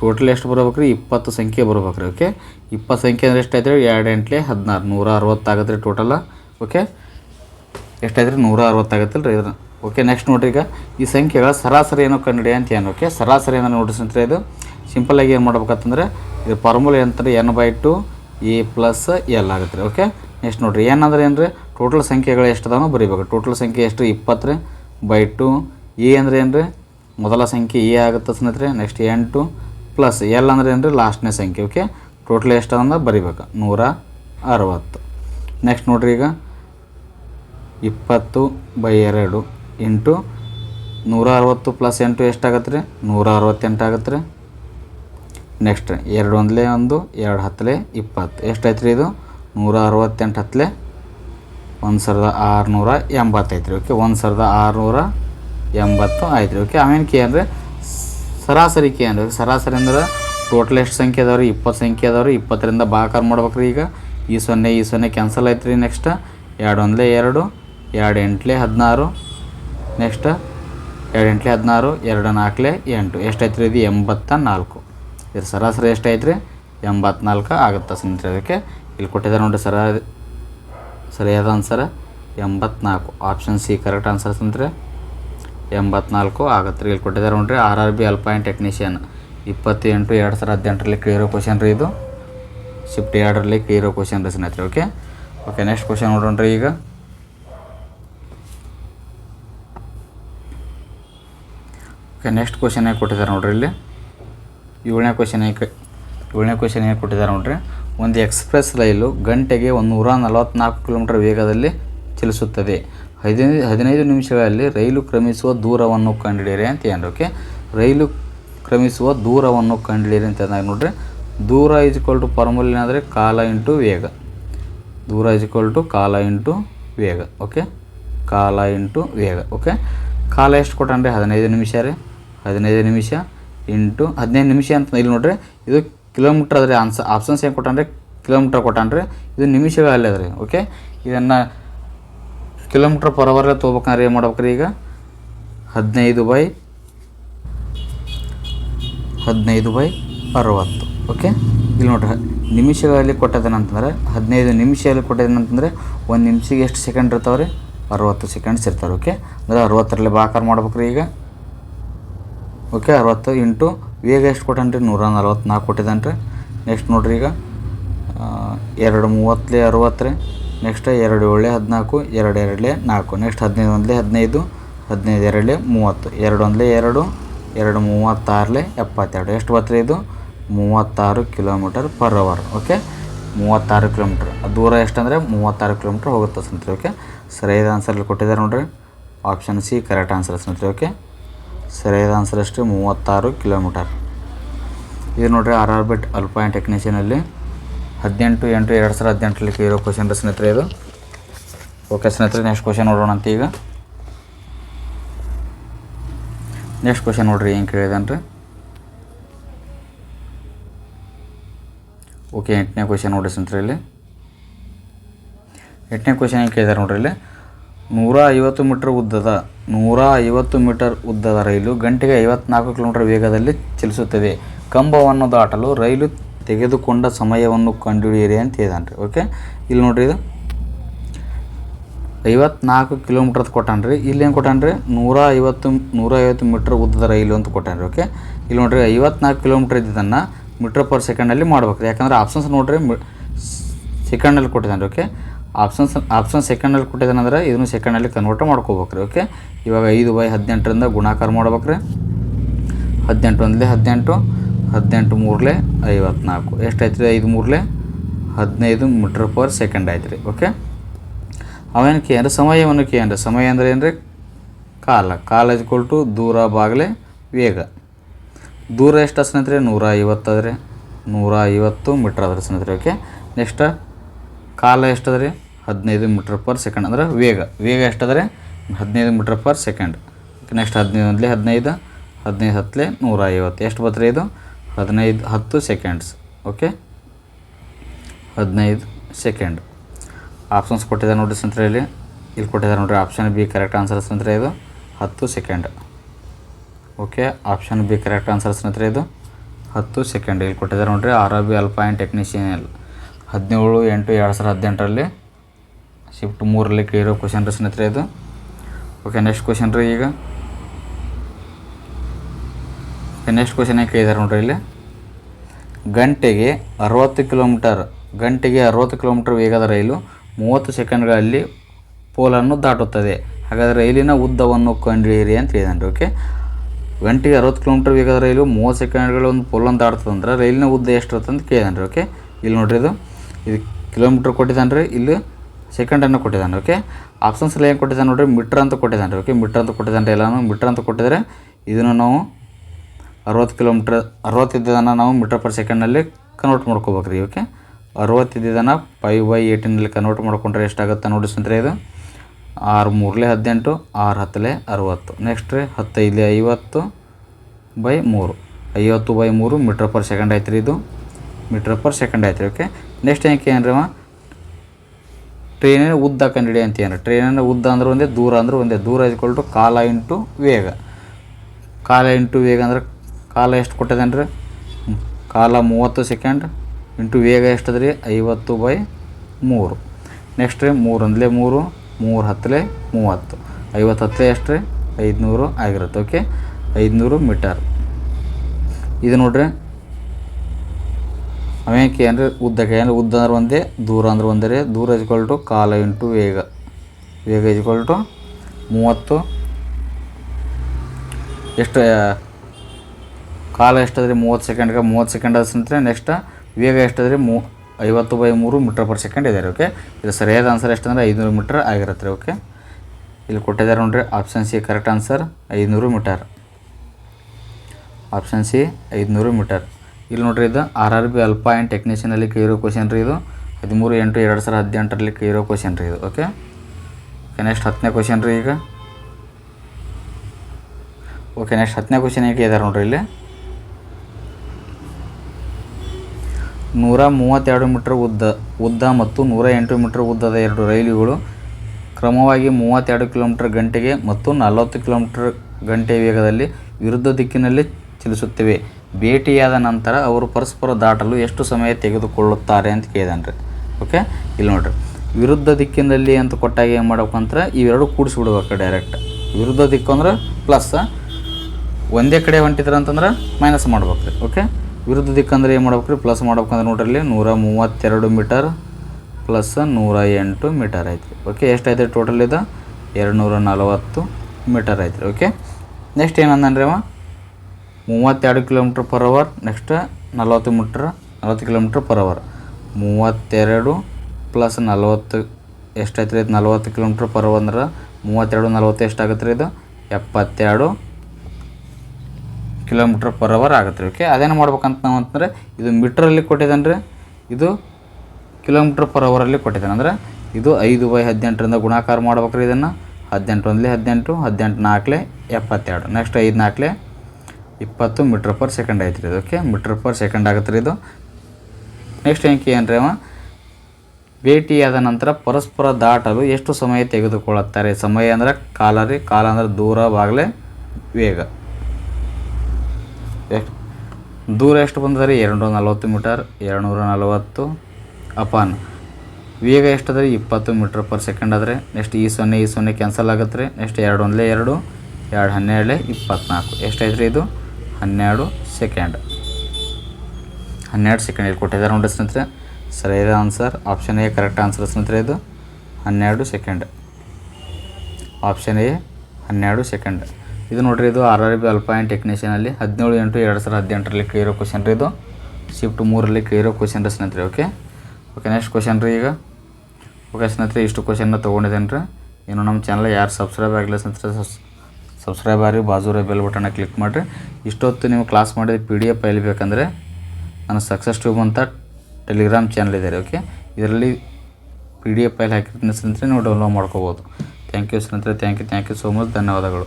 ಟೋಟಲ್ ಎಷ್ಟು ಬರ್ಬೇಕು ರೀ? ಇಪ್ಪತ್ತು ಸಂಖ್ಯೆ ಬರ್ಬೇಕು ರೀ ಓಕೆ ಇಪ್ಪತ್ತು ಸಂಖ್ಯೆ ಅಂದರೆ ಎಷ್ಟು ರೀ ಎರಡು ಎಂಟ್ಲೆ ಹದಿನಾರು. ನೂರ ಅರವತ್ತಾಗತ್ತೆ ರೀ ಟೋಟಲ ಓಕೆ ಎಷ್ಟಾಯ್ತು ರೀ ನೂರ ಅರವತ್ತಾಗತ್ತಲ್ಲ ರೀ ಇದನ್ನು ಓಕೆ ನೆಕ್ಸ್ಟ್ ನೋಡ್ರಿ ಈಗ. ಈ ಸಂಖ್ಯೆಗಳ ಸರಾಸರಿ ಏನೋ ಕಂಡುಹಿಡಿಯ ಅಂತ ಏನು ಓಕೆ ಸರಾಸರಿ ಏನೋ ನೋಡಿಸ್ರಿ ಇದು. ಸಿಂಪಲ್ಲಾಗಿ ಏನು ಮಾಡ್ಬೇಕಂತಂದ್ರೆ ಇದು ಫಾರ್ಮುಲ ಅಂತಂದ್ರೆ n by two a plus l ಆಗುತ್ತೆ ರೀ ಓಕೆ ನೆಕ್ಸ್ಟ್ ನೋಡಿರಿ ಏನಂದ್ರೆ ಅಂದ್ರೆ ಏನು ರೀ ಟೋಟಲ್ ಸಂಖ್ಯೆಗಳು ಎಷ್ಟು ಅದಾವೆ ಬರೀಬೇಕು. ಟೋಟಲ್ ಸಂಖ್ಯೆ ಎಷ್ಟು ಇಪ್ಪತ್ತು ರೀ. ಬೈ ಟು ಎ ಅಂದ್ರೆ ಏನು ರೀ ಮೊದಲ ಸಂಖ್ಯೆ ಎ ಆಗುತ್ತೆ ಸ್ನೇಹಿತರೆ. ನೆಕ್ಸ್ಟ್ ಎಂಟು ಪ್ಲಸ್ ಎಲ್ ಅಂದ್ರೆ ಏನು ರೀ ಲಾಸ್ಟ್ನೇ ಸಂಖ್ಯೆ ಓಕೆ ಟೋಟಲ್ ಎಷ್ಟು ಅದಂದ್ರೆ ಬರಿಬೇಕು? ನೂರ ಅರವತ್ತು. ನೆಕ್ಸ್ಟ್ ನೋಡಿರಿ ಈಗ. ಇಪ್ಪತ್ತು ಬೈ ಎರಡು ಇಂಟು ನೂರ ಅರವತ್ತು ಪ್ಲಸ್ ಎಂಟು ಎಷ್ಟಾಗತ್ತೆ ರೀ? ನೂರ ಅರವತ್ತೆಂಟು ಆಗತ್ತೆ ರೀ. ನೆಕ್ಸ್ಟ್ ಎರಡು ಒಂದಲೇ ಒಂದು, ಎರಡು ಹತ್ತಲೆ ಇಪ್ಪತ್ತು. ಎಷ್ಟಾಯ್ತು ರೀ ಇದು? ನೂರ ಅರವತ್ತೆಂಟು ಹತ್ತಲೆ ಒಂದು ಸಾವಿರದ ಆರುನೂರ ಎಂಬತ್ತೈತೆ ರೀ ಓಕೆ, ಒಂದು ಸಾವಿರದ ಆರುನೂರ ಎಂಬತ್ತು ಆಯ್ತು ರೀ ಓಕೆ ಆಮೇಲೆ ಕೆ ಅಂದರೆ ಸರಾಸರಿ ಕೆ ಸರಾಸರಿ ಅಂದ್ರೆ ಟೋಟಲ್ ಎಷ್ಟು ಸಂಖ್ಯೆ ಅದಾವೆ ರೀ ಇಪ್ಪತ್ತು ಸಂಖ್ಯೆ ಅದಾವೆ ರೀ ಇಪ್ಪತ್ತರಿಂದ ಭಾಗಾಕಾರ ಮಾಡ್ಬೇಕು ರೀ ಈಗ. ಈ ಸೊನ್ನೆ ಈ ಸೊನ್ನೆ ಕ್ಯಾನ್ಸಲ್ ಆಯ್ತು ರೀ ನೆಕ್ಸ್ಟ್ ಎರಡು ಒಂದಲೇ ಎರಡು ಎರಡು ಎಂಟ್ಲೆ ಹದಿನಾರು. ನೆಕ್ಸ್ಟ್ ಎರಡು ಎಂಟ್ಲೆ ಹದಿನಾರು, ಎರಡು ನಾಲ್ಕಲೆ ಎಂಟು. ಎಷ್ಟಾಯ್ತು ರೀ ಇದು? ಎಂಬತ್ತ ನಾಲ್ಕು. ಇದ್ರ ಸರಾಸರಿ ಎಷ್ಟಾಯ್ತು ಎಂಬತ್ನಾಲ್ಕು ಆಗುತ್ತೆ ಸ್ನೇಹಿತರೆ ಅದಕ್ಕೆ? ಇಲ್ಲಿ ಕೊಟ್ಟಿದ್ದಾರೆ ನೋಡಿರಿ ಸರ, ಸರಿಯಾದ ಆನ್ಸರ್ ಎಂಬತ್ನಾಲ್ಕು. ಆಪ್ಷನ್ ಸಿ ಕರೆಕ್ಟ್ ಆನ್ಸರ್ ಸ್ನೇಹಿತರೆ. ಎಂಬತ್ನಾಲ್ಕು ಆಗುತ್ತೆ ಇಲ್ಲಿ ಕೊಟ್ಟಿದ್ದಾರೆ ನೋಡಿರಿ R R B ALP and technician ಇಪ್ಪತ್ತೆಂಟು, ಎರಡು ಸಾವಿರದ ಹದಿನೆಂಟರಲ್ಲಿ ಕೇಳಿರೋ ಕ್ವಶನ್ ರೀ ಇದು. ಶಿಫ್ಟ್ ಎರಡರಲ್ಲಿ ಕೇಳಿರೋ ಕ್ವಶನ್ ರೀ ಸ್ನೇಹಿತರೆ ಓಕೆ ಓಕೆ ನೆಕ್ಸ್ಟ್ ಕ್ವಶನ್ ನೋಡೋಣ ರೀ ಈಗ. ಓಕೆ ನೆಕ್ಸ್ಟ್ ಕ್ವಶನ್ ಏನು ಕೊಟ್ಟಿದ್ದಾರೆ ನೋಡ್ರಿ ಇಲ್ಲಿ? ಏಳನೇ ಕ್ವಶನ್ ಏಕೆ ಏಳನೇ ಕ್ವಶನ್ ಏನು ಕೊಟ್ಟಿದ್ದಾರೆ ನೋಡ್ರಿ? ಒಂದು ಎಕ್ಸ್ಪ್ರೆಸ್ ರೈಲು ಗಂಟೆಗೆ ಒಂದು ನೂರ ನಲವತ್ತ್ನಾಲ್ಕು ಕಿಲೋಮೀಟರ್ ವೇಗದಲ್ಲಿ ಚಲಿಸುತ್ತದೆ. ಹದಿನೈದು ಹದಿನೈದು ನಿಮಿಷಗಳಲ್ಲಿ ರೈಲು ಕ್ರಮಿಸುವ ದೂರವನ್ನು ಕಂಡುಹಿಡಿಯಿರಿ ಅಂತ ಏನು ಓಕೆ ರೈಲು ಕ್ರಮಿಸುವ ದೂರವನ್ನು ಕಂಡುಹಿಡಿಯಿರಿ ಅಂತ ಅಂದಾಗ ನೋಡ್ರಿ? ದೂರ ಇಸ್ ಈಕ್ವಲ್ ಟು ಫಾರ್ಮುಲ್ ಏನಾದರೆ ಕಾಲ ಇಂಟು ವೇಗ. ದೂರ ಇಸ್ ಈಕ್ವಲ್ ಟು ಕಾಲ ಇಂಟು ವೇಗ. ಓಕೆ ಕಾಲ ಇಂಟು ವೇಗ. ಓಕೆ ಕಾಲ ಎಷ್ಟು ಕೊಟ್ಟಾನ್ರಿ? ಹದಿನೈದು ನಿಮಿಷ ರೀ. ಹದಿನೈದು ನಿಮಿಷ. ಇಂಟು ಹದಿನೈದು ನಿಮಿಷ ಅಂತ ಇಲ್ಲಿ ನೋಡ್ರಿ, ಇದು ಕಿಲೋಮೀಟ್ರ್ ಅದ್ರಿ ಆನ್ಸ ಆಪ್ಷನ್ಸ್ ಏನು ಕೊಟ್ಟಾನ್ರಿ? ಕಿಲೋಮೀಟ್ರ್ ಕೊಟ್ಟಾನ್ರಿ. ಇದು ನಿಮಿಷಗಳಲ್ಲಿ ಅದ್ರಿ ಓಕೆ ಇದನ್ನು ಕಿಲೋಮೀಟ್ರ್ ಪರ್ ಅವರ್ಲೆ ತೊಗೋಬೇಕಂದ್ರೆ ಏನು ಮಾಡ್ಬೇಕ್ರಿ ಈಗ? ಹದಿನೈದು ಬೈ ಹದಿನೈದು ಬೈ ಅರವತ್ತು ಓಕೆ ಇಲ್ಲಿ ನೋಡ್ರಿ, ನಿಮಿಷಗಳಲ್ಲಿ ಕೊಟ್ಟದೇನಂತಂದ್ರೆ ಹದಿನೈದು ನಿಮಿಷದಲ್ಲಿ ಕೊಟ್ಟದೇನಂತಂದರೆ ಒಂದು ನಿಮಿಷಕ್ಕೆ ಎಷ್ಟು ಸೆಕೆಂಡ್ ಇರ್ತಾವೆ ರೀ ಅರವತ್ತು ಸೆಕೆಂಡ್ಸ್ ಇರ್ತಾರೆ ಓಕೆ ಅಂದರೆ ಅರವತ್ತರಲ್ಲಿ ಬಾಕಾರ ಮಾಡ್ಬೇಕ್ರಿ ಈಗ. ಓಕೆ, ಅರವತ್ತು ಇಂಟು ವೇಗ ಎಷ್ಟು ಕೊಟ್ಟಾನ್ರಿ ನೂರ ನಲ್ವತ್ನಾಲ್ಕು ಕೊಟ್ಟಿದ್ದಾನೆ ರೀ ನೆಕ್ಸ್ಟ್ ನೋಡ್ರಿ ಈಗ. ಎರಡು ಮೂವತ್ತಲೆ ಅರವತ್ತು ರೀ ನೆಕ್ಸ್ಟ್ ಎರಡು ಏಳೆ ಹದಿನಾಲ್ಕು, ಎರಡು ಎರಡಲೆ ನಾಲ್ಕು. ನೆಕ್ಸ್ಟ್ ಹದಿನೈದು ಒಂದಲೇ ಹದಿನೈದು ಹದಿನೈದು ಎರಡಲೆ ಮೂವತ್ತು. ಎರಡು ಒಂದಲೇ ಎರಡು ಎರಡು ಮೂವತ್ತಾರಲೆ ಎಪ್ಪತ್ತೆರಡು. ಎಷ್ಟು ಬರ್ತೀರಿ ಇದು? ಮೂವತ್ತಾರು ಕಿಲೋಮೀಟರ್ ಪರ್ ಅವರ್. ಓಕೆ? ಮೂವತ್ತಾರು ಕಿಲೋಮೀಟ್ರ್. ದೂರ ಎಷ್ಟಂದರೆ ಮೂವತ್ತಾರು ಕಿಲೋಮೀಟ್ರ್ ಹೋಗುತ್ತೆ ಸ್ನೇಹಿತರೆ, ಓಕೆ? ಸರಿಯಾದ ಆನ್ಸರ್ ಕೊಟ್ಟಿದ್ದಾರೆ ನೋಡಿರಿ. ಆಪ್ಷನ್ ಸಿ ಕರೆಕ್ಟ್ ಆನ್ಸರ್ ಸ್ನೇಹಿತರೆ, ಓಕೆ? ಸರಿಯಾದ ಆನ್ಸರ್ ಅಷ್ಟೇ, ಮೂವತ್ತಾರು ಕಿಲೋಮೀಟರ್ ಇದು ನೋಡ್ರಿ ಆರ್ ಆರ್ ಬಿಟ್ ಅಲ್ಪೈನ್ ಟೆಕ್ನಿಷಿಯನಲ್ಲಿ ಹದಿನೆಂಟು ಎಂಟು ಎರಡು ಸಾವಿರದ ಹದಿನೆಂಟರಲ್ಲಿ ಇರೋ ಕ್ವಶನ್ ರೀ ಸ್ನೇಹಿತರೆ ಇದು. ಓಕೆ ಸ್ನೇಹಿತರೆ ನೆಕ್ಸ್ಟ್ ಕ್ವಶನ್ ನೋಡೋಣ ಅಂತ ಈಗ. ನೆಕ್ಸ್ಟ್ ಕ್ವಶನ್ ನೋಡ್ರಿ ಏನು ಕೇಳಿದಾನೆ ಓಕೆ ಎಂಟನೇ ಕ್ವಶನ್ ನೋಡ್ರಿ ಸ್ನೇಹಿತರೆ ಇಲ್ಲಿ. ಎಂಟನೇ ಕ್ವಶನ್ ಏನು ಕೇಳಿದಾರೆ ನೋಡ್ರಿ ಇಲ್ಲಿ? ನೂರ ಐವತ್ತು ಮೀಟರ್ ಉದ್ದದ ನೂರ ಐವತ್ತು ಮೀಟರ್ ಉದ್ದದ ರೈಲು ಗಂಟೆಗೆ ಐವತ್ನಾಲ್ಕು ಕಿಲೋಮೀಟರ್ ವೇಗದಲ್ಲಿ ಚಲಿಸುತ್ತದೆ. ಕಂಬವನ್ನು ದಾಟಲು ರೈಲು ತೆಗೆದುಕೊಂಡ ಸಮಯವನ್ನು ಕಂಡುಹಿಡಿಯಿರಿ ಅಂತ ಹೇಳಿದಾನೆ ರೀ ಓಕೆ? ಇಲ್ಲಿ ನೋಡ್ರಿ ಇದು. ಐವತ್ನಾಲ್ಕು ಕಿಲೋಮೀಟರ್ ಕೊಟ್ಟಾನ್ರಿ. ಇಲ್ಲಿ ಇಲ್ಲೇನು ಕೊಟ್ಟಾನ್ರಿ? ನೂರ ಐವತ್ತು ನೂರ ಐವತ್ತು ಮೀಟ್ರ್ ಉದ್ದದ ರೈಲು ಅಂತ ಕೊಟ್ಟಾನ್ರಿ. ಓಕೆ? ಇಲ್ಲಿ ನೋಡ್ರಿ ಐವತ್ನಾಲ್ಕು ಕಿಲೋಮೀಟ್ರ್ ಇದ್ದಿದ್ದನ್ನು ಮೀಟ್ರ್ ಪರ್ ಸೆಕೆಂಡಲ್ಲಿ ಮಾಡ್ಬೇಕು. ಯಾಕಂದರೆ ಆಪ್ಷನ್ಸ್ ನೋಡ್ರಿ ಸೆಕೆಂಡಲ್ಲಿ ಕೊಟ್ಟಿದ್ದಾನೆ ಓಕೆ? ಆಪ್ಷನ್ಸ್ ಆಪ್ಷನ್ ಸೆಕೆಂಡಲ್ಲಿ ಕೊಟ್ಟಿದ್ದಾನಂದ್ರೆ ಇದನ್ನು ಸೆಕೆಂಡಲ್ಲಿ ಕನ್ವರ್ಟ್ ಮಾಡ್ಕೋಬೇಕ್ರಿ ಓಕೆ ಇವಾಗ ಐದು ಬೈ ಹದಿನೆಂಟರಿಂದ ಗುಣಾಕಾರ ಮಾಡ್ಬೇಕ್ರಿ. ಹದಿನೆಂಟು ಒಂದಲೇ ಹದಿನೆಂಟು ಹದಿನೆಂಟು ಮೂರಲೇ ಐವತ್ನಾಲ್ಕು. ಎಷ್ಟಾಯ್ತು ರೀ ಐದು ಮೂರಲೇ? ಹದಿನೈದು ಮೀಟ್ರ್ ಪರ್ ಸೆಕೆಂಡ್ ಆಯ್ತು ರೀ ಓಕೆ ಅವೇನು ಅಂದರೆ ಸಮಯವನ್ನು ಕೇಂದ್ರ, ಸಮಯ ಅಂದರೆ ಏನು ರೀ ಕಾಲ ಕಾಲ ಇಜ್ಕೊಲ್ ಟು ದೂರ ಬಾಗಲೇ ವೇಗ. ದೂರ ಎಷ್ಟು ಸ್ನೇಹಿತರೆ ನೂರ ಐವತ್ತದ್ರಿ ನೂರ ಐವತ್ತು ಮೀಟ್ರ್ ಅದ್ರ ಸ್ನೇಹಿತರೆ ಓಕೆ ನೆಕ್ಸ್ಟ್ ಕಾಲ ಎಷ್ಟದ ರೀ ಹದಿನೈದು ಮೀಟ್ರ್ ಪರ್ ಸೆಕೆಂಡ್ ಅಂದ್ರೆ ವೇಗ. ವೇಗ ಎಷ್ಟದ ಹದಿನೈದು ಮೀಟ್ರ್ ಪರ್ ಸೆಕೆಂಡ್. ನೆಕ್ಸ್ಟ್ ಹದಿನೈದು ಒಂದಲೇ ಹದಿನೈದು ಹದಿನೈದು ಹತ್ತಲೇ ನೂರ ಐವತ್ತು ಎಷ್ಟು ಬರ್ತದೆ ಇದು? ಹದಿನೈದು ಹತ್ತು ಸೆಕೆಂಡ್ಸ್. ಓಕೆ? ಹದಿನೈದು ಸೆಕೆಂಡ್. ಆಪ್ಷನ್ಸ್ ಕೊಟ್ಟಿದ್ದಾರೆ ನೋಡಿರಿ ಸ್ನೇಹಿತರೆ ಇಲ್ಲಿ. ಇಲ್ಲಿ ಕೊಟ್ಟಿದ್ದಾರೆ ನೋಡಿರಿ ಆಪ್ಷನ್ ಬಿ ಕರೆಕ್ಟ್ ಆನ್ಸರ್ ಸ್ನೇಹಿತರೆ ಇದು. ಹತ್ತು second. Okay? Option B correct answer ಸ್ನೇಹಿತರೆ ಇದು. ಹತ್ತು ಸೆಕೆಂಡ್. ಇಲ್ಲಿ ಕೊಟ್ಟಿದ್ದಾರೆ ನೋಡಿರಿ ಆರ್ ಬಿ ಅಲ್ಪಾಯನ್ ಟೆಕ್ನಿಷಿಯನ್. ಹದಿನೇಳು, ಎಂಟು, ಎರಡು ಸಾವಿರದ ಹದಿನೆಂಟರಲ್ಲಿ ಶಿಫ್ಟ್ ಮೂರರಲ್ಲಿ ಕೇಳಿರೋ ಕ್ವಶನ್ ರೀ ಸ್ನೇಹಿತರೆ ಇದು. ಓಕೆ ನೆಕ್ಸ್ಟ್ ಕ್ವಶನ್ ರೀ ಈಗ. ನೆಕ್ಸ್ಟ್ ಕ್ವಶನ್ ಕೇಳಿದ್ದಾರೆ ನೋಡ್ರಿ ಇಲ್ಲಿ. ಗಂಟೆಗೆ ಅರವತ್ತು ಕಿಲೋಮೀಟರ್ ಗಂಟೆಗೆ ಅರವತ್ತು ಕಿಲೋಮೀಟರ್ ವೇಗದ ರೈಲು ಮೂವತ್ತು ಸೆಕೆಂಡ್ಗಳಲ್ಲಿ ಪೋಲನ್ನು ದಾಟುತ್ತದೆ. ಹಾಗಾದರೆ ರೈಲಿನ ಉದ್ದವನ್ನು ಕಂಡುಹಿಡಿಯಿರಿ ಅಂತ ಹೇಳಿದಾನೆ ಓಕೆ ಗಂಟೆಗೆ ಅರವತ್ತು ಕಿಲೋಮೀಟರ್ ವೇಗದ ರೈಲು ಮೂವತ್ತು ಸೆಕೆಂಡ್ಗಳ ಒಂದು ಪೋಲನ್ನು ದಾಟ್ತದೆ ಅಂದ್ರೆ ರೈಲಿನ ಉದ್ದ ಎಷ್ಟು ಅಂತ ಕೇಳಿದಾನೆ ಓಕೆ ಇಲ್ಲಿ ನೋಡ್ರಿ ಇದು. ಇದು ಕಿಲೋಮೀಟ್ರ್ ಕೊಟ್ಟಿದ್ದಾನೆ ರೀ ಇಲ್ಲಿ ಸೆಕೆಂಡನ್ನು ಕೊಟ್ಟಿದ್ದಾನೆ. ಓಕೆ ಆಪ್ಷನ್ಸಲ್ಲಿ ಏನು ಕೊಟ್ಟಿದ್ದಾನೆ ನೋಡಿರಿ? ಮೀಟ್ರ್ ಅಂತ ಕೊಟ್ಟಿದ್ದಾನೆ. ರೀ ಓಕೆ ಮೀಟ್ರ್ ಅಂತ ಕೊಟ್ಟಿದ್ದಾನೆ ರೀ ಎಲ್ಲಾನು. ಮೀಟ್ರ್ ಅಂತ ಕೊಟ್ಟಿದ್ದಾರೆ ಇದನ್ನು ನಾವು ಅರವತ್ತು ಕಿಲೋಮೀಟ್ರ್ ಅರವತ್ತು ಇದ್ದದನ್ನು ನಾವು ಮೀಟ್ರ್ ಪರ್ ಸೆಕೆಂಡ್ನಲ್ಲಿ ಕನ್ವರ್ಟ್ ಮಾಡ್ಕೋಬೇಕು ರೀ. ಓಕೆ ಅರವತ್ತು ಇದ್ದಿದ್ದನ್ನು ಫೈವ್ ಬೈ ಏಯ್ಟಿನಲ್ಲಿ ಕನ್ವರ್ಟ್ ಮಾಡ್ಕೊಂಡ್ರೆ ಎಷ್ಟಾಗುತ್ತೆ ನೋಡಿ ಸ್ನೇಹಿತರೆ ಇದು? ಆರು ಮೂರಲೇ ಹದಿನೆಂಟು, ಆರು ಹತ್ತಲೇ ಅರುವತ್ತು. ನೆಕ್ಸ್ಟ್ ರೀ ಹತ್ತೈದು ಐವತ್ತು ಬೈ ಮೂರು. ಐವತ್ತು ಬೈ ಮೂರು ಮೀಟ್ರ್ ಪರ್ ಸೆಕೆಂಡ್ ಆಯ್ತು ರೀ ಇದು. ಮೀಟ್ರ್ ಪರ್ ಸೆಕೆಂಡ್ ಆಯ್ತು ರೀ. ಓಕೆ ನೆಕ್ಸ್ಟ್ ಏನಕ್ಕೆ ಏನ್ರಿ ಅವ? ಟ್ರೈನಿನ ಉದ್ದ ಕಂಡಿಡಿ ಅಂತ ಏನು ಟ್ರೈನಿನ ಉದ್ದ ಅಂದ್ರೆ ಒಂದೇ, ದೂರ ಅಂದ್ರೆ ಒಂದೇ. ದೂರ ಇದ್ಕೊಳ್ಟು ಕಾಲ ಇಂಟು ವೇಗ. ಕಾಲ ಇಂಟು ವೇಗ ಅಂದ್ರೆ ಕಾಲ ಎಷ್ಟು ಕೊಟ್ಟದೇನ್ರಿ? ಕಾಲ ಮೂವತ್ತು ಸೆಕೆಂಡ್ ಇಂಟು ವೇಗ ಎಷ್ಟದ ರೀ ಐವತ್ತು ಬೈ ಮೂರು. ನೆಕ್ಸ್ಟ್ ರೀ ಮೂರು ಒಂದಲೇ ಮೂರು ಮೂರು ಹತ್ತಲೇ ಮೂವತ್ತು. ಐವತ್ತು ಹತ್ತಲೇ ಎಷ್ಟು ರೀ? ಐದುನೂರು ಆಗಿರುತ್ತೆ ಓಕೆ ಐದುನೂರು ಮೀಟರ್ ಇದು ನೋಡ್ರಿ ಅವೇಕೆ ಅಂದರೆ ಉದ್ದಕ್ಕೆ ಅಂದರೆ ಉದ್ದ ಅಂದ್ರೆ ಒಂದೇ, ದೂರ ಅಂದ್ರೆ ಒಂದೇ ರೀ. ದೂರ ಇಜ್ಕೊಲ್ಟು ಕಾಲ ಇಂಟು ವೇಗ. ವೇಗ ಇಜ್ಕೊಲ್ಟು ಮೂವತ್ತು. ಎಷ್ಟು ಕಾಲ ಎಷ್ಟದ್ರಿ ಮೂವತ್ತು ಸೆಕೆಂಡ್ಗೆ ಮೂವತ್ತು ಸೆಕೆಂಡ್ ಅನ್ಸಂದ್ರೆ ನೆಕ್ಸ್ಟ್ ವೇಗ ಎಷ್ಟದ್ರಿ ಮೂ, ಐವತ್ತು ಬೈ ಮೂರು ಮೀಟ್ರ್ ಪರ್ ಸೆಕೆಂಡ್ ಇದೆ ರೀ ಓಕೆ ಇದು ಸರಿಯಾದ ಆನ್ಸರ್ ಎಷ್ಟಂದ್ರೆ ಐದುನೂರು ಮೀಟ್ರ್ ಆಗಿರುತ್ತೆ ರೀ ಓಕೆ ಇಲ್ಲಿ ಕೊಟ್ಟಿದ್ದಾರೆ ನೋಡ್ರಿ ಆಪ್ಷನ್ ಸಿ ಕರೆಕ್ಟ್ ಆನ್ಸರ್ ಐದುನೂರು ಮೀಟರ್ ಆಪ್ಷನ್ ಸಿ ಐದುನೂರು ಮೀಟರ್ ಇಲ್ಲಿ ನೋಡ್ರಿ ಇದು R R B ALP and ಟೆಕ್ನಿಷಿಯನಲ್ಲಿ ಕೇಳಿರೋ ಕ್ವಶನ್ ರೀ ಇದು. ಹದಿಮೂರು ಎಂಟು ಎರಡು ಸಾವಿರದ ಹದಿನೆಂಟರಲ್ಲಿ ಕೇಳಿರೋ ಕ್ವಶನ್ ರೀ ಇದು ಓಕೆ ನೆಕ್ಸ್ಟ್ ಹತ್ತನೇ ಕ್ವಶನ್ ರೀ ಈಗ. ಓಕೆ ನೆಕ್ಸ್ಟ್ ಹತ್ತನೇ ಕ್ವಶನ್ ಹೇಗೆ ಇದ್ದಾರೆ ನೋಡ್ರಿ ಇಲ್ಲಿ. ನೂರ ಮೂವತ್ತೆರಡು ಮೀಟರ್ ಉದ್ದ ಉದ್ದ ಮತ್ತು ನೂರ ಎಂಟು ಮೀಟರ್ ಉದ್ದದ ಎರಡು ರೈಲುಗಳು ಕ್ರಮವಾಗಿ ಮೂವತ್ತೆರಡು ಕಿಲೋಮೀಟರ್ ಗಂಟೆಗೆ ಮತ್ತು ನಲವತ್ತು ಕಿಲೋಮೀಟರ್ ಗಂಟೆ ವೇಗದಲ್ಲಿ ವಿರುದ್ಧ ದಿಕ್ಕಿನಲ್ಲಿ ಚಲಿಸುತ್ತಿವೆ. ಭೇಟಿಯಾದ ನಂತರ ಅವರು ಪರಸ್ಪರ ದಾಟಲು ಎಷ್ಟು ಸಮಯ ತೆಗೆದುಕೊಳ್ಳುತ್ತಾರೆ ಅಂತ ಕೇಳಿದಾನೆ ಓಕೆ ಇಲ್ಲಿ ನೋಡ್ರಿ. ವಿರುದ್ಧ ದಿಕ್ಕಿನಲ್ಲಿ ಅಂತ ಕೊಟ್ಟಾಗ ಏನು ಮಾಡ್ಬೇಕು ಅಂದ್ರೆ ಇವೆರಡು ಕೂಡಿಸ್ಬಿಡ್ಬೇಕು ಡೈರೆಕ್ಟ್ ವಿರುದ್ಧ ದಿಕ್ಕು ಅಂದ್ರೆ ಪ್ಲಸ್ ಒಂದೇ ಕಡೆ ಹೊಂಟಿದ್ರೆ ಅಂತಂದ್ರೆ ಮೈನಸ್ ಮಾಡ್ಬೇಕು ರೀ. ಓಕೆ ವಿರುದ್ಧ ದಿಕ್ಕಂದ್ರೆ ಏನು ಮಾಡ್ಬೇಕು ರೀ? ಪ್ಲಸ್ ಮಾಡ್ಬೇಕಂದ್ರೆ ನೋಡ್ರಿ ಇಲ್ಲಿ ನೂರ ಮೂವತ್ತೆರಡು ಮೀಟರ್ ಪ್ಲಸ್ ನೂರ ಎಂಟು ಮೀಟರ್ ಐತೆ ರೀ ಓಕೆ ಎಷ್ಟಾಯ್ತು ಟೋಟಲ್ ಇದು? ಎರಡು ನೂರ ನಲವತ್ತು ಮೀಟರ್ ಐತೆ ಓಕೆ ನೆಕ್ಸ್ಟ್ ಏನಂದ್ರೆ ಅವ? ಮೂವತ್ತೆರಡು ಕಿಲೋಮೀಟ್ರ್ ಪರ್ ಅವರ್ ನೆಕ್ಸ್ಟ್ ನಲವತ್ತು ಮೀಟ್ರ್ ನಲವತ್ತು ಕಿಲೋಮೀಟ್ರ್ ಪರ್ ಅವರ್ ಮೂವತ್ತೆರಡು ಪ್ಲಸ್ ನಲವತ್ತು ಎಷ್ಟಾಯ್ತು ರೀ ಇದು? ನಲವತ್ತು ಕಿಲೋಮೀಟ್ರ್ ಪರ್ ಅವರ್ ಅಂದ್ರೆ ಮೂವತ್ತೆರಡು, ನಲವತ್ತು ಎಷ್ಟಾಗುತ್ತೆ ರೀ ಇದು? ಎಪ್ಪತ್ತೆರಡು ಕಿಲೋಮೀಟ್ರ್ ಪರ್ ಅವರ್ ಆಗುತ್ತೆ ರೀ ಓಕೆ ಅದೇನು ಮಾಡ್ಬೇಕಂತ ನಾವು ಅಂತಂದರೆ, ಇದು ಮೀಟ್ರಲ್ಲಿ ಕೊಟ್ಟಿದ್ದಾನೆ ಇದು ಕಿಲೋಮೀಟ್ರ್ ಪರ್ ಅವರಲ್ಲಿ ಕೊಟ್ಟಿದ್ದಾನೆ. ಅಂದರೆ ಇದು ಐದು ಬೈ ಹದಿನೆಂಟರಿಂದ ಗುಣಾಕಾರ ಮಾಡ್ಬೇಕು ರೀ ಇದನ್ನು. ಹದಿನೆಂಟು ಒಂದಲೇ ಹದಿನೆಂಟು ಹದಿನೆಂಟು ನಾಲ್ಕಲೆ ಎಪ್ಪತ್ತೆರಡು. ನೆಕ್ಸ್ಟ್ ಐದು ನಾಲ್ಕಲೆ ಇಪ್ಪತ್ತು ಮೀಟ್ರ್ ಪರ್ ಸೆಕೆಂಡ್ ಐತ್ರಿ ಇದು. ಓಕೆ ಮೀಟ್ರ್ ಪರ್ ಸೆಕೆಂಡ್ ಆಗುತ್ತೆ ರೀ ಇದು ನೆಕ್ಸ್ಟ್ ಏನಕ್ಕೆ ಏನ್ರಿ ಅವ? ಭೇಟಿಯಾದ ನಂತರ ಪರಸ್ಪರ ದಾಟಲು ಎಷ್ಟು ಸಮಯ ತೆಗೆದುಕೊಳ್ಳುತ್ತಾರೆ? ಸಮಯ ಅಂದರೆ ಕಾಲ ರೀ. ಕಾಲ ಅಂದರೆ ದೂರ ಬಾಗಲೇ ವೇಗ. ದೂರ ಎಷ್ಟು ಬಂದದ ರೀ? ಎರಡು ನಲ್ವತ್ತು ಮೀಟರ್ ಎರಡುನೂರ ನಲವತ್ತು ಅಪಾನ್. ವೇಗ ಎಷ್ಟದ ರೀ ಇಪ್ಪತ್ತು ಮೀಟ್ರ್ ಪರ್ ಸೆಕೆಂಡ್ ಆದರೆ. ನೆಕ್ಸ್ಟ್ ಈ ಸೊನ್ನೆ ಈ ಸೊನ್ನೆ ಕ್ಯಾನ್ಸಲ್ ಆಗುತ್ತೆ ರೀ. ನೆಕ್ಸ್ಟ್ ಎರಡು ಒಂದಲೇ ಎರಡು ಎರಡು ಹನ್ನೆರಡಲೇ ಇಪ್ಪತ್ನಾಲ್ಕು. ರೀ ಇದು? ಹನ್ನೆರಡು ಸೆಕೆಂಡ್ ಹನ್ನೆರಡು ಸೆಕೆಂಡ್ ಇಲ್ಲಿ ಕೊಟ್ಟಿದ್ದಾರೆ ನೋಡಿ ಸ್ನೇಹಿತರೆ. ಸರಿಯಾದ answer option A correct answer ಸ್ನೇಹಿತರೆ ಇದು. ಹನ್ನೆರಡು ಸೆಕೆಂಡ್ ಆಪ್ಷನ್ ಎ ಹನ್ನೆರಡು ಸೆಕೆಂಡ್ ಇದು ನೋಡಿರಿ, ಇದು R R B ALP and ಟೆಕ್ನಿಷಿಯನಲ್ಲಿ ಹದಿನೇಳು ಎಂಟು ಎರಡು ಸಾವಿರದ ಹದಿನೆಂಟರಲ್ಲಿ ಕೇಳಿರೋ ಕ್ವಶನ್ ರೀ ಇದು. ಶಿಫ್ಟ್ ಮೂರಲ್ಲಿ ಕೇಳಿರೋ ಕ್ವಶನ್ ರೀ ಸ್ನೇಹಿತರೆ ಓಕೆ ಓಕೆ ನೆಕ್ಸ್ಟ್ ಕ್ವಶನ್ ರೀ ಈಗ. ಓಕೆ ಸ್ನೇಹಿತರೆ, ಇಷ್ಟು ಕ್ವಶನ್ನ ತೊಗೊಂಡಿದ್ದೇನೆ ರೀ ಇನ್ನು ನಮ್ಮ ಚಾನಲ್ ಯಾರು ಸಬ್ಸ್ಕ್ರೈಬ್ ಆಗಿಲ್ಲ ಸ್ನೇಹಿತರೆ ಸಬ್ಸ್ಕ್ರೈಬ್ ಆಗಿ ಬಾಜೂರ ಬೆಲ್ ಬಟನ್ನ ಕ್ಲಿಕ್ ಮಾಡಿರಿ. ಇಷ್ಟೊತ್ತು ನೀವು ಕ್ಲಾಸ್ ಮಾಡಿದ ಪಿ ಡಿ ಎಫ್ ಫೈಲ್ ಬೇಕಂದರೆ ನನ್ನ ಸಕ್ಸಸ್ ಟ್ಯೂಬ್ ಅಂತ ಟೆಲಿಗ್ರಾಮ್ ಚಾನಲ್ ಇದೆ ಓಕೆ ಇದರಲ್ಲಿ ಪಿ ಡಿ ಎಫ್ ಫೈಲ್ ಹಾಕಿರ್ತೀನಿ ಸ್ನೇಹಿತರೆ, ನೀವು ಡೌನ್ಲೋಡ್ ಮಾಡ್ಕೋಬೋದು. ಥ್ಯಾಂಕ್ ಯು ಸ್ನೇಹಿತರೆ thank you thank you so much ಧನ್ಯವಾದಗಳು.